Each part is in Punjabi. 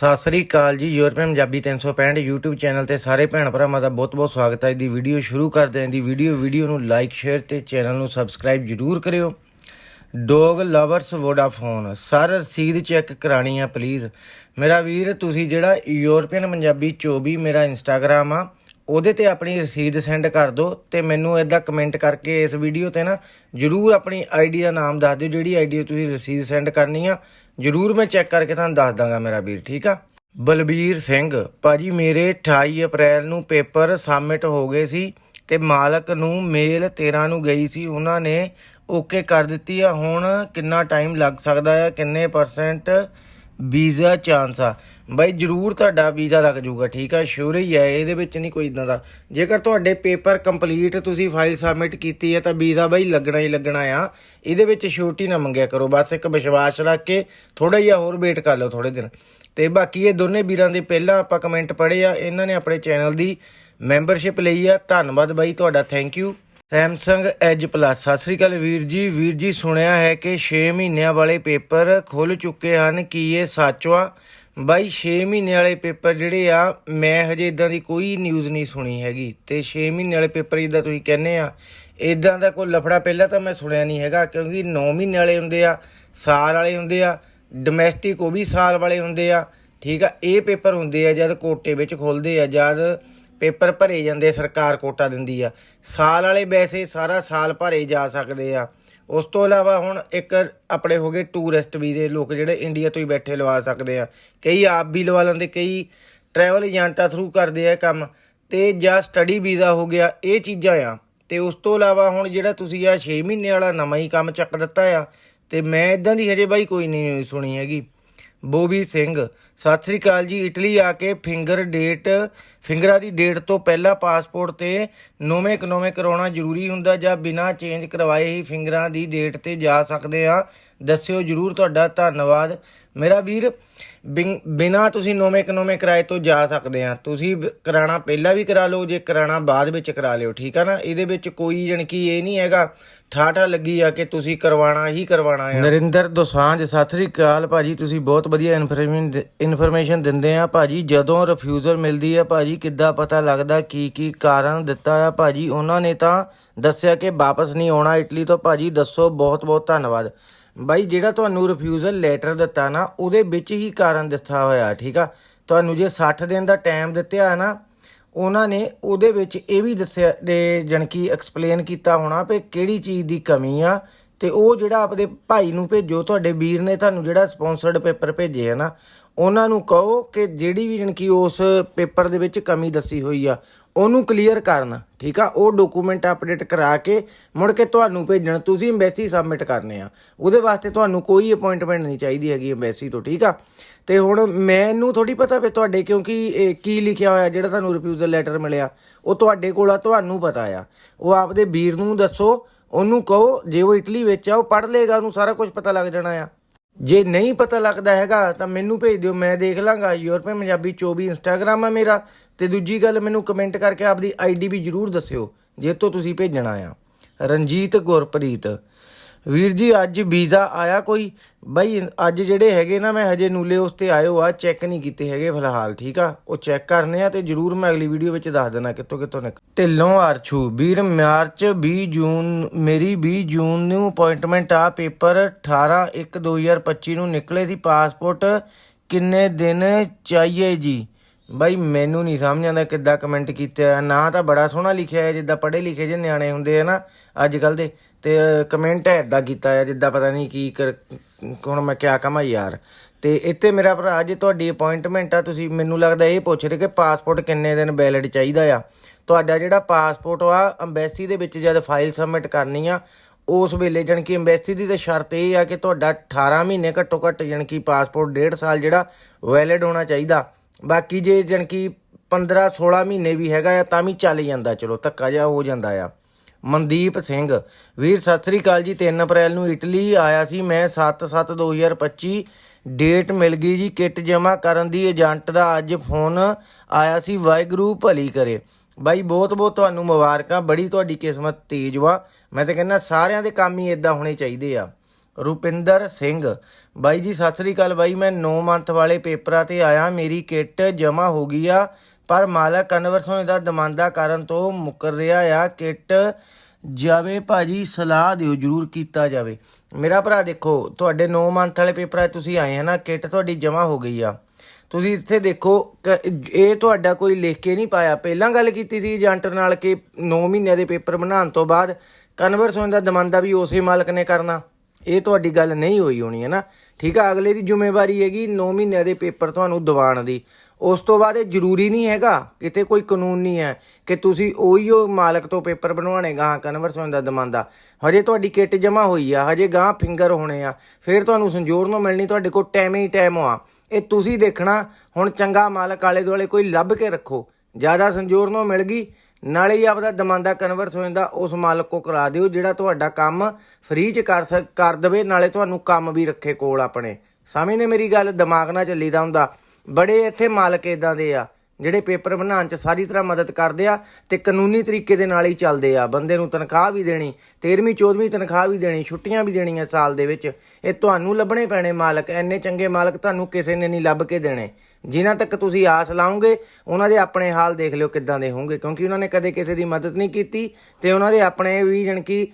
ਸਤਿ ਸ੍ਰੀ ਅਕਾਲ ਜੀ ਯੂਰਪੀਅਨ ਪੰਜਾਬੀ 365 YouTube ਚੈਨਲ ਤੇ ਸਾਰੇ ਭੈਣ ਭਰਾਵਾਂ ਦਾ ਬਹੁਤ-ਬਹੁਤ ਸਵਾਗਤ ਹੈ। ਇਹਦੀ ਵੀਡੀਓ ਸ਼ੁਰੂ ਕਰਦੇ ਹਾਂ। ਦੀ ਵੀਡੀਓ ਵੀਡੀਓ ਨੂੰ ਲਾਈਕ ਸ਼ੇਅਰ ਤੇ ਚੈਨਲ ਨੂੰ ਸਬਸਕ੍ਰਾਈਬ ਜਰੂਰ ਕਰਿਓ। ਡੋਗ ਲਵਰਸ ਵੋਡਾਫੋਨ ਸਰ ਰਸੀਦ ਚੈੱਕ ਕਰਾਣੀ ਆ ਪਲੀਜ਼ ਮੇਰਾ ਵੀਰ, ਤੁਸੀਂ ਜਿਹੜਾ ਯੂਰਪੀਅਨ ਪੰਜਾਬੀ 24 ਮੇਰਾ ਇੰਸਟਾਗ੍ਰam ਆ, ਉਹਦੇ ਤੇ ਆਪਣੀ ਰਸੀਦ ਸੈਂਡ ਕਰ ਦਿਓ ਤੇ ਮੈਨੂੰ ਏਦਾਂ ਕਮੈਂਟ ਕਰਕੇ ਇਸ ਵੀਡੀਓ ਤੇ ਨਾ ਜਰੂਰ ਆਪਣੀ ਆਈਡੀ ਦਾ ਨਾਮ ਦੱਸ ਦਿਓ। ਜਿਹੜੀ ਆਈਡੀ ਤੁਸੀਂ ਰਸੀਦ ਸੈਂਡ ਕਰਨੀ ਆ ਜਰੂਰ ਮੈਂ ਚੈੱਕ ਕਰਕੇ ਤੁਹਾਨੂੰ ਦੱਸ ਦਾਂਗਾ ਮੇਰਾ ਵੀਰ, ਠੀਕ ਆ? ਬਲਬੀਰ ਸਿੰਘ, ਭਾਜੀ ਮੇਰੇ 28 ਅਪ੍ਰੈਲ ਨੂੰ ਪੇਪਰ ਸਬਮਿਟ ਹੋ ਗਏ ਸੀ ਤੇ ਮਾਲਕ ਨੂੰ ਮੇਲ 13 ਨੂੰ ਗਈ ਸੀ, ਉਹਨਾਂ ਨੇ ਓਕੇ ਕਰ ਦਿੱਤੀ ਆ। ਹੁਣ ਕਿੰਨਾ ਟਾਈਮ ਲੱਗ ਸਕਦਾ ਆ? ਕਿੰਨੇ ਪਰਸੈਂਟ ਵੀਜ਼ਾ ਚਾਂਸ ਆ। ਬਾਈ, ਜਰੂਰ ਤੁਹਾਡਾ ਵੀਜ਼ਾ ਲੱਗ ਜਾਊਗਾ, ਠੀਕ ਆ? ਸ਼ੋਰ ਹੀ ਹੈ ਇਹਦੇ ਵਿੱਚ ਨਹੀਂ ਕੋਈ ਇਦਾਂ ਦਾ। ਜੇਕਰ ਤੁਹਾਡੇ ਪੇਪਰ ਕੰਪਲੀਟ ਤੁਸੀਂ ਫਾਈਲ ਸਬਮਿਟ ਕੀਤੀ ਹੈ ਤਾਂ ਵੀਜ਼ਾ ਬਾਈ ਲੱਗਣਾ ਹੀ ਲੱਗਣਾ ਆ। ਇਹਦੇ ਵਿੱਚ ਛੋਟੀ ਨਾ ਮੰਗਿਆ ਕਰੋ, ਬਸ ਇੱਕ ਵਿਸ਼ਵਾਸ ਰੱਖ ਕੇ ਥੋੜਾ ਜਿਹਾ ਹੋਰ ਵੇਟ ਕਰ ਲਓ ਥੋੜੇ ਦਿਨ। ਤੇ ਬਾਕੀ ਇਹ ਦੋਨੇ ਵੀਰਾਂ ਦੇ ਪਹਿਲਾਂ ਆਪਾਂ ਕਮੈਂਟ ਪੜ੍ਹੇ ਆ, ਇਹਨਾਂ ਨੇ ਆਪਣੇ ਚੈਨਲ ਦੀ ਮੈਂਬਰਸ਼ਿਪ ਲਈ ਆ। ਧੰਨਵਾਦ ਬਾਈ ਤੁਹਾਡਾ thank you Samsung edge plus. ਸਤਿ ਸ੍ਰੀ ਅਕਾਲ ਵੀਰ ਜੀ। ਵੀਰ ਜੀ, ਸੁਣਿਆ ਹੈ ਕਿ 6 ਮਹੀਨਿਆਂ ਵਾਲੇ ਪੇਪਰ ਖੁੱਲ ਚੁੱਕੇ ਹਨ। ਕੀ ਇਹ ਸੱਚ ਵਾ? ਬਾਈ 6 ਮਹੀਨੇ ਵਾਲੇ ਪੇਪਰ ਜਿਹੜੇ ਆ, ਮੈਂ ਹਜੇ ਇਦਾਂ ਦੀ ਕੋਈ ਨਿਊਜ਼ ਨਹੀਂ ਸੁਣੀ ਹੈਗੀ। ਤੇ 6 ਮਹੀਨੇ ਵਾਲੇ ਪੇਪਰ ਜਿੱਦਾਂ ਤੁਸੀਂ ਕਹਿੰਦੇ ਆ ਇਦਾਂ ਦਾ ਕੋਈ ਲਫੜਾ ਪਹਿਲਾਂ ਤਾਂ ਮੈਂ ਸੁਣਿਆ ਨਹੀਂ ਹੈਗਾ, ਕਿਉਂਕਿ 9 ਮਹੀਨੇ ਵਾਲੇ ਹੁੰਦੇ ਆ, ਸਾਲ ਵਾਲੇ ਹੁੰਦੇ ਆ ਡੋਮੈਸਟਿਕ ਉਹ ਵੀ ਸਾਲ ਵਾਲੇ ਹੁੰਦੇ ਆ, ਠੀਕ ਆ? ਇਹ ਪੇਪਰ ਹੁੰਦੇ ਆ ਜਦ ਕੋਟੇ ਵਿੱਚ ਖੁੱਲਦੇ ਆ, ਜਦ ਪੇਪਰ ਭਰੇ ਜਾਂਦੇ ਸਰਕਾਰ ਕੋਟਾ ਦਿੰਦੀ ਆ। ਸਾਲ ਵਾਲੇ ਵੈਸੇ ਸਾਰਾ ਸਾਲ ਭਰੇ ਜਾ ਸਕਦੇ ਆ। ਉਸ ਤੋਂ ਇਲਾਵਾ ਹੁਣ ਇੱਕ ਆਪਣੇ ਹੋ ਗਏ ਟੂਰਿਸਟ ਵੀਜ਼ੇ, ਲੋਕ ਜਿਹੜੇ ਇੰਡੀਆ ਤੋਂ ਹੀ ਬੈਠੇ ਲਵਾ ਸਕਦੇ ਆ। ਕਈ ਆਪ ਵੀ ਲਵਾ ਲੈਂਦੇ, ਕਈ ਟਰੈਵਲ ਏਜੰਟਾਂ ਥਰੂ ਕਰਦੇ ਆ ਕੰਮ। ਤੇ ਜਾਂ ਸਟੱਡੀ ਵੀਜ਼ਾ ਹੋ ਗਿਆ, ਇਹ ਚੀਜ਼ਾਂ ਆ। ਤੇ ਉਸ ਤੋਂ ਇਲਾਵਾ ਹੁਣ ਜਿਹੜਾ ਤੁਸੀਂ ਆ 6 ਮਹੀਨੇ ਵਾਲਾ ਨਵਾਂ ਹੀ ਕੰਮ ਚੱਕ ਦਿੱਤਾ ਆ, ਤੇ ਮੈਂ ਇਦਾਂ ਦੀ ਹਜੇ ਬਾਈ ਕੋਈ ਨਹੀਂ ਸੁਣੀ ਹੈਗੀ। ਬੋਬੀ ਸਿੰਘ ਸਤਿ ਸ੍ਰੀ ਅਕਾਲ ਜੀ। ਇਟਲੀ ਆ ਕੇ ਫਿੰਗਰ ਡੇਟ, ਫਿੰਗਰਾਂ ਦੀ ਡੇਟ ਤੋਂ ਪਹਿਲਾਂ ਪਾਸਪੋਰਟ ਤੇ ਨੋਵੇਂ ਕਨੋਵੇਂ ਕਰਾਉਣਾ ਜ਼ਰੂਰੀ ਹੁੰਦਾ ਜਾਂ ਬਿਨਾਂ ਚੇਂਜ ਕਰਵਾਏ ਹੀ ਫਿੰਗਰਾਂ ਦੀ ਡੇਟ ਤੇ ਜਾ ਸਕਦੇ ਆ ਦੱਸਿਓ ਜਰੂਰ। ਤੁਹਾਡਾ ਧੰਨਵਾਦ। ਮੇਰਾ ਵੀਰ ਬਿਨ- ਬਿਨਾਂ ਤੁਸੀਂ ਨੋਵੇਂ ਕਨੋਵੇਂ ਕਿਰਾਏ ਤੋਂ ਜਾ ਸਕਦੇ ਆ ਤੁਸੀਂ ਬ- ਕਰਾਣਾ ਪਹਿਲਾਂ ਵੀ ਕਰਾ ਲਓ, ਜੇ ਕਰਾਣਾ ਬਾਅਦ ਵਿੱਚ ਕਰਾ ਲਿਓ, ਠੀਕ ਆ ਨਾ? ਇਹਦੇ ਵਿੱਚ ਕੋਈ ਜਣ ਕੀ ਇਹ ਨਹੀਂ ਹੈਗਾ, ਠਾਠਾ ਲੱਗੀ ਆ ਕਿ ਤੁਸੀਂ ਕਰਵਾਣਾ ਹੀ ਕਰਵਾਣਾ ਆ। ਨਰਿੰਦਰ ਦੋਸਾਂਝ, ਸਤਿ ਸ੍ਰੀ ਅਕਾਲ ਭਾਜੀ, ਤੁਸੀਂ ਬਹੁਤ ਵਧੀਆ ਇਨਫੋਰਮੇਸ਼ਨ ਇਨਫੋਰਮੇਸ਼ਨ ਦਿੰਦੇ ਆ ਭਾਜੀ। ਜਦੋਂ ਰਿਫਿਊਜ਼ਲ ਮਿਲਦੀ ਆ ਭਾਜੀ, ਕਿੱਦਾਂ ਪਤਾ ਲੱਗਦਾ ਕੀ ਕੀ ਕਾਰਨ ਦਿੱਤਾ ਆ ਭਾਜੀ? ਉਹਨਾਂ ਨੇ ਤਾਂ ਦੱਸਿਆ ਕਿ ਵਾਪਸ ਨਹੀਂ ਆਉਣਾ। ਇਟਲੀ ਤੋਂ ਭਾਜੀ, ਦੱਸੋ ਬਹੁਤ ਬਹੁਤ ਧੰਨਵਾਦ। ਬਾਈ, ਜਿਹੜਾ ਤੁਹਾਨੂੰ ਰਿਫਿਊਜ਼ਲ ਲੈਟਰ ਦਿੱਤਾ ਨਾ, ਉਹਦੇ ਵਿੱਚ ਹੀ ਕਾਰਨ ਦਿੱਤਾ ਹੋਇਆ, ਠੀਕ ਆ? ਤੁਹਾਨੂੰ ਜੇ 60 ਦਿਨ ਦਾ ਟਾਈਮ ਦਿੱਤਾ ਨਾ, ਉਹਨਾਂ ਨੇ ਉਹਦੇ ਵਿੱਚ ਇਹ ਵੀ ਦੱਸਿਆ, ਦੇ ਜਣਕੀ ਐਕਸਪਲੇਨ ਕੀਤਾ ਹੋਣਾ ਵੀ ਕਿਹੜੀ ਚੀਜ਼ ਦੀ ਕਮੀ ਆ, ਤੇ ਉਹ ਜਿਹੜਾ ਆਪਦੇ ਭਾਈ ਨੂੰ ਭੇਜੋ, ਤੁਹਾਡੇ ਵੀਰ ਨੇ ਤੁਹਾਨੂੰ ਜਿਹੜਾ ਸਪਾਂਸਰਡ ਪੇਪਰ ਭੇਜੇ ਆ ਨਾ, ਉਹਨਾਂ ਨੂੰ ਕਹੋ ਕਿ ਜਿਹੜੀ ਵੀ ਜਣਕੀ ਉਸ ਪੇਪਰ ਦੇ ਵਿੱਚ ਕਮੀ ਦੱਸੀ ਹੋਈ ਆ ਉਹਨੂੰ ਕਲੀਅਰ ਕਰਨ, ਠੀਕ ਆ? ਉਹ ਡਾਕੂਮੈਂਟ ਅਪਡੇਟ ਕਰਾ ਕੇ ਮੁੜ ਕੇ ਤੁਹਾਨੂੰ ਭੇਜਣ, ਤੁਸੀਂ ਐਮਬੈਸੀ ਸਬਮਿਟ ਕਰਨੇ ਆ। ਉਹਦੇ ਵਾਸਤੇ ਤੁਹਾਨੂੰ ਕੋਈ ਅਪਾਇੰਟਮੈਂਟ ਨਹੀਂ ਚਾਹੀਦੀ ਹੈਗੀ ਐਮਬੈਸੀ ਤੋਂ, ਠੀਕ ਆ? ਤੇ ਹੁਣ ਮੈਨੂੰ ਥੋੜੀ ਪਤਾ ਵੀ ਤੁਹਾਡੇ, ਕਿਉਂਕਿ ਇਹ ਕੀ ਲਿਖਿਆ ਹੋਇਆ, ਜਿਹੜਾ ਤੁਹਾਨੂੰ ਰਿਫਿਊਜ਼ਲ ਲੈਟਰ ਮਿਲਿਆ, ਉਹ ਤੁਹਾਡੇ ਕੋਲ ਆ, ਤੁਹਾਨੂੰ ਪਤਾ ਆ। ਉਹ ਆਪਦੇ ਵੀਰ ਨੂੰ ਦੱਸੋ, ਉਹਨੂੰ ਕਹੋ, ਜੇ ਉਹ ਇਟਲੀ ਵਿੱਚ ਆ, ਉਹ ਪੜ੍ਹ ਲੇਗਾ ਉਹਨੂੰ ਸਾਰਾ ਕੁਝ ਪਤਾ ਲੱਗ ਜਾਣਾ ਆ। ਜੇ ਨਹੀਂ ਪਤਾ ਲੱਗਦਾ ਹੈਗਾ, ਤਾਂ ਮੈਨੂੰ ਭੇਜ ਦਿਓ, ਮੈਂ ਦੇਖ ਲਾਂਗਾ। ਯੂਰਪੀਅਨ ਪੰਜਾਬੀ 24 ਇੰਸਟਾਗ੍ਰਾਮ ਆ ਮੇਰਾ, ਤੇ ਦੂਜੀ ਗੱਲ ਮੈਨੂੰ ਕਮੈਂਟ ਕਰਕੇ ਆਪਦੀ ਆਈਡੀ ਵੀ ਜਰੂਰ ਦੱਸਿਓ, ਜੇ ਤੋਂ ਤੁਸੀਂ ਭੇਜਣਾ ਆ। ਰਣਜੀਤ ਗੁਰਪ੍ਰੀਤ। ਵੀਰ ਜੀ, ਅੱਜ ਵੀਜ਼ਾ ਆਇਆ ਕੋਈ? ਬਾਈ, ਅੱਜ ਜਿਹੜੇ ਹੈਗੇ ਨਾ, ਮੈਂ ਹਜੇ ਨੂਲੇ ਉਸ ਤੇ ਆਇਓ ਆ, ਚੈੱਕ ਨਹੀਂ ਕੀਤੇ ਹੈਗੇ ਫਿਲਹਾਲ, ਠੀਕ ਆ? ਉਹ ਚੈੱਕ ਕਰਨੇ ਆ ਤੇ ਜਰੂਰ ਮੈਂ ਅਗਲੀ ਵੀਡੀਓ ਵਿੱਚ ਦੱਸ ਦੇਣਾ ਕਿੱਥੋਂ ਕਿੱਥੋਂ ਨਿਕ ਢਿੱਲੋਂ ਅਰਛੂ, ਵੀਰ, ਮਾਰਚ 20 ਜੂਨ, ਮੇਰੀ 20 ਜੂਨ ਨੂੰ ਅਪਾਇੰਟਮੈਂਟ ਆ, ਪੇਪਰ 18 1 2025 ਨੂੰ ਨਿਕਲੇ ਸੀ, ਪਾਸਪੋਰਟ ਕਿੰਨੇ ਦਿਨ ਚਾਹੀਏ ਜੀ? ਬਾਈ, ਮੈਨੂੰ ਨਹੀਂ ਸਮਝ ਆਉਂਦਾ ਕਿੱਦਾਂ ਕਮੈਂਟ ਕੀਤਾ ਨਾ ਤਾਂ ਬੜਾ ਸੋਹਣਾ ਲਿਖਿਆ ਹੈ, ਜਿੱਦਾਂ ਪੜ੍ਹੇ ਲਿਖੇ ਜਿਹੇ ਨਿਆਣੇ ਹੁੰਦੇ ਆ ਨਾ ਅੱਜ ਕੱਲ ਦੇ। ਤੇ ਕਮੈਂਟ ਐਦਾਂ ਕੀਤਾ ਆ, ਜਿੱਦਾਂ ਪਤਾ ਨਹੀਂ ਕੀ ਕਰ ਹੁਣ ਮੈਂ ਕਿਆ ਕਹਾਂ ਯਾਰ। ਤੇ ਇੱਥੇ ਮੇਰਾ ਭਰਾ, ਜੇ ਤੁਹਾਡੀ ਅਪਾਇੰਟਮੈਂਟ ਆ, ਤੁਸੀਂ ਮੈਨੂੰ ਲੱਗਦਾ ਇਹ ਪੁੱਛ ਰਹੇ ਕਿ ਪਾਸਪੋਰਟ ਕਿੰਨੇ ਦਿਨ ਵੈਲਿਡ ਚਾਹੀਦਾ ਆ। ਤੁਹਾਡਾ ਜਿਹੜਾ ਪਾਸਪੋਰਟ ਆ ਅੰਬੈਸੀ ਦੇ ਵਿੱਚ ਜਦ ਫਾਈਲ ਸਬਮਿਟ ਕਰਨੀ ਆ, ਉਸ ਵੇਲੇ ਜਣ ਕਿ ਐਮਬੈਸੀ ਦੀ ਤਾਂ ਸ਼ਰਤ ਇਹ ਆ ਕਿ ਤੁਹਾਡਾ 18 ਮਹੀਨੇ ਘੱਟੋ ਘੱਟ ਜਣ ਕਿ ਪਾਸਪੋਰਟ 1.5 ਸਾਲ ਜਿਹੜਾ ਵੈਲਿਡ ਹੋਣਾ ਚਾਹੀਦਾ। ਬਾਕੀ ਜੇ ਜਣ ਕਿ 15 16 ਮਹੀਨੇ ਵੀ ਹੈਗਾ ਆ, ਤਾਂ ਵੀ ਚੱਲ ਜਾਂਦਾ, ਚਲੋ ਧੱਕਾ ਜਿਹਾ ਹੋ ਜਾਂਦਾ ਆ। ਮਨਦੀਪ ਸਿੰਘ। ਵੀਰ, ਸਤਿ ਸ੍ਰੀ ਅਕਾਲ ਜੀ। 3 ਅਪ੍ਰੈਲ ਨੂੰ ਇਟਲੀ ਆਇਆ ਸੀ ਮੈਂ 7/7/2025 ਡੇਟ ਮਿਲ ਗਈ ਜੀ। ਕਿੱਟ ਜਮ੍ਹਾਂ ਕਰਨ ਦੀ ਏਜੰਟ ਦਾ ਅੱਜ ਫੋਨ ਆਇਆ ਸੀ। ਵਾਹਿਗੁਰੂ ਭਲੀ ਕਰੇ। ਬਾਈ, ਬਹੁਤ ਬਹੁਤ ਤੁਹਾਨੂੰ ਮੁਬਾਰਕਾਂ। ਬੜੀ ਤੁਹਾਡੀ ਕਿਸਮਤ ਤੇਜ਼ ਵਾ। ਮੈਂ ਤਾਂ ਕਹਿੰਦਾ ਸਾਰਿਆਂ ਦੇ ਕੰਮ ਹੀ ਇਦਾਂ ਹੋਣੇ ਚਾਹੀਦੇ ਆ। ਰੁਪਿੰਦਰ ਸਿੰਘ। ਬਾਈ ਜੀ, ਸਤਿ ਸ੍ਰੀ ਅਕਾਲ ਬਾਈ। ਮੈਂ 9 ਮੰਥ ਵਾਲੇ ਪੇਪਰਾਂ ਤੇ ਆਇਆ। ਮੇਰੀ ਕਿੱਟ ਜਮ੍ਹਾਂ ਹੋ ਗਈ ਆ। ਪਰ ਮਾਲਕ ਕਨਵਰਸ ਹੋਣੇ ਦਾ ਦਮਾਂਦਾ ਕਰਨ ਤੋਂ ਮੁੱਕਰ ਰਿਹਾ ਆ, ਕਿੱਟ ਜਾਵੇ ਭਾਜੀ, ਸਲਾਹ ਦਿਓ, ਜਰੂਰ ਕੀਤਾ ਜਾਵੇ। ਮੇਰਾ ਭਰਾ ਦੇਖੋ, ਤੁਹਾਡੇ 9 ਮੰਥ ਵਾਲੇ ਪੇਪਰਾਂ 'ਚ ਤੁਸੀਂ ਆਏ ਹੈ ਨਾ, ਕਿੱਟ ਤੁਹਾਡੀ ਜਮ੍ਹਾਂ ਹੋ ਗਈ ਆ। ਤੁਸੀਂ ਇੱਥੇ ਦੇਖੋ, ਕ- ਇਹ ਤੁਹਾਡਾ ਕੋਈ ਲਿਖ ਕੇ ਨਹੀਂ ਪਾਇਆ। ਪਹਿਲਾਂ ਗੱਲ ਕੀਤੀ ਸੀ ਏਜੰਟ ਨਾਲ ਕਿ 9 ਮਹੀਨਿਆਂ ਦੇ ਪੇਪਰ ਬਣਾਉਣ ਤੋਂ ਬਾਅਦ ਕਨਵਰਸ ਹੋਣ ਦਾ ਦਮੰਦਾ ਵੀ ਉਸੇ ਮਾਲਕ ਨੇ ਕਰਨਾ। ਇਹ ਤੁਹਾਡੀ ਗੱਲ ਨਹੀਂ ਹੋਈ ਹੋਣੀ ਹੈ ਨਾ। ਠੀਕ ਆ, ਅਗਲੇ ਦੀ ਜ਼ਿੰਮੇਵਾਰੀ ਹੈਗੀ 9 ਮਹੀਨਿਆਂ ਦੇ ਪੇਪਰ ਤੁਹਾਨੂੰ ਦਿਵਾਉਣ ਦੀ। ਉਸ ਤੋਂ ਬਾਅਦ ਇਹ ਜ਼ਰੂਰੀ ਨਹੀਂ ਹੈਗਾ, ਕਿਤੇ ਕੋਈ ਕਾਨੂੰਨ ਨਹੀਂ ਹੈ ਕਿ ਤੁਸੀਂ ਉਹੀ ਉਹ ਮਾਲਕ ਤੋਂ ਪੇਪਰ ਬਣਵਾਉਣੇ ਗਾਂ ਕਨਵਰਸ ਹੋਣ ਦਾ ਦਮੰਦਾ। ਹਜੇ ਤੁਹਾਡੀ ਕਿੱਟ ਜਮਾ ਹੋਈ ਆ, ਹਜੇ ਗਾਂ ਫਿੰਗਰ ਹੋਣੇ ਆ, ਫਿਰ ਤੁਹਾਨੂੰ ਸੰਜੋਰ ਨੂੰ ਮਿਲਣੀ ਤੁਹਾਡੇ ਕੋਲ ਟਾਈਮ ਹੀ ਟਾਈਮ ਆ। ਇਹ ਤੁਸੀਂ ਦੇਖਣਾ, ਹੁਣ ਚੰਗਾ ਮਾਲਕ ਆਲੇ ਦੁਆਲੇ ਕੋਈ ਲੱਭ ਕੇ ਰੱਖੋ। ਜ਼ਿਆਦਾ ਸੰਜੋਰ ਨੂੰ ਮਿਲ ਗਈ, ਨਾਲੇ ਹੀ ਆਪਦਾ ਦਮਾਂਦਾ ਕਨਵਰਸ ਹੋ ਜਾਂਦਾ, ਉਸ ਮਾਲਕ ਕੋ ਕਰਾ ਦਿਓ, ਜਿਹੜਾ ਤੁਹਾਡਾ ਕੰਮ ਫ੍ਰੀ ਚ ਕਰ ਸਕ, ਕਰ ਦੇਵੇ, ਨਾਲੇ ਤੁਹਾਨੂੰ ਕੰਮ ਵੀ ਰੱਖੇ ਕੋਲ ਆਪਣੇ। ਸਮਝਦੇ ਮੇਰੀ ਗੱਲ ਦਿਮਾਗ ਨਾਲ ਚੱਲੀਦਾ ਹੁੰਦਾ। ਬੜੇ ਇੱਥੇ ਮਾਲਕ ਇਦਾਂ ਦੇ ਆ, ਜਿਹੜੇ ਪੇਪਰ ਬਣਾਉਣ ਚ ਸਾਰੀ ਤਰ੍ਹਾਂ ਮਦਦ ਕਰਦੇ ਆ ਤੇ ਕਾਨੂੰਨੀ ਤਰੀਕੇ ਦੇ ਨਾਲ ਹੀ ਚੱਲਦੇ ਆ। ਬੰਦੇ ਨੂੰ ਤਨਖਾਹ ਵੀ ਦੇਣੀ 13ਵੀਂ 14ਵੀਂ ਤਨਖਾਹ ਵੀ ਦੇਣੀ, ਛੁੱਟੀਆਂ ਵੀ ਦੇਣੀਆਂ ਸਾਲ ਦੇ ਵਿੱਚ। ਇਹ ਤੁਹਾਨੂੰ ਲੱਭਣੇ ਪੈਣੇ ਮਾਲਕ ਐਨੇ ਚੰਗੇ ਮਾਲਕ ਤੁਹਾਨੂੰ ਕਿਸੇ ਨੇ ਨਹੀਂ ਲੱਭ ਕੇ ਦੇਣੇ। ਜਿਨ੍ਹਾਂ ਤੱਕ ਤੁਸੀਂ ਆਸ ਲਾਉਂਗੇ ਉਹਨਾਂ ਦੇ ਆਪਣੇ ਹਾਲ ਦੇਖ ਲਿਓ ਕਿੱਦਾਂ ਦੇ ਹੋਣਗੇ, ਕਿਉਂਕਿ ਉਹਨਾਂ ਨੇ ਕਦੇ ਕਿਸੇ ਦੀ ਮਦਦ ਨਹੀਂ ਕੀਤੀ ਤੇ ਉਹਨਾਂ ਦੇ ਆਪਣੇ ਵੀ ਜਣ ਕਿ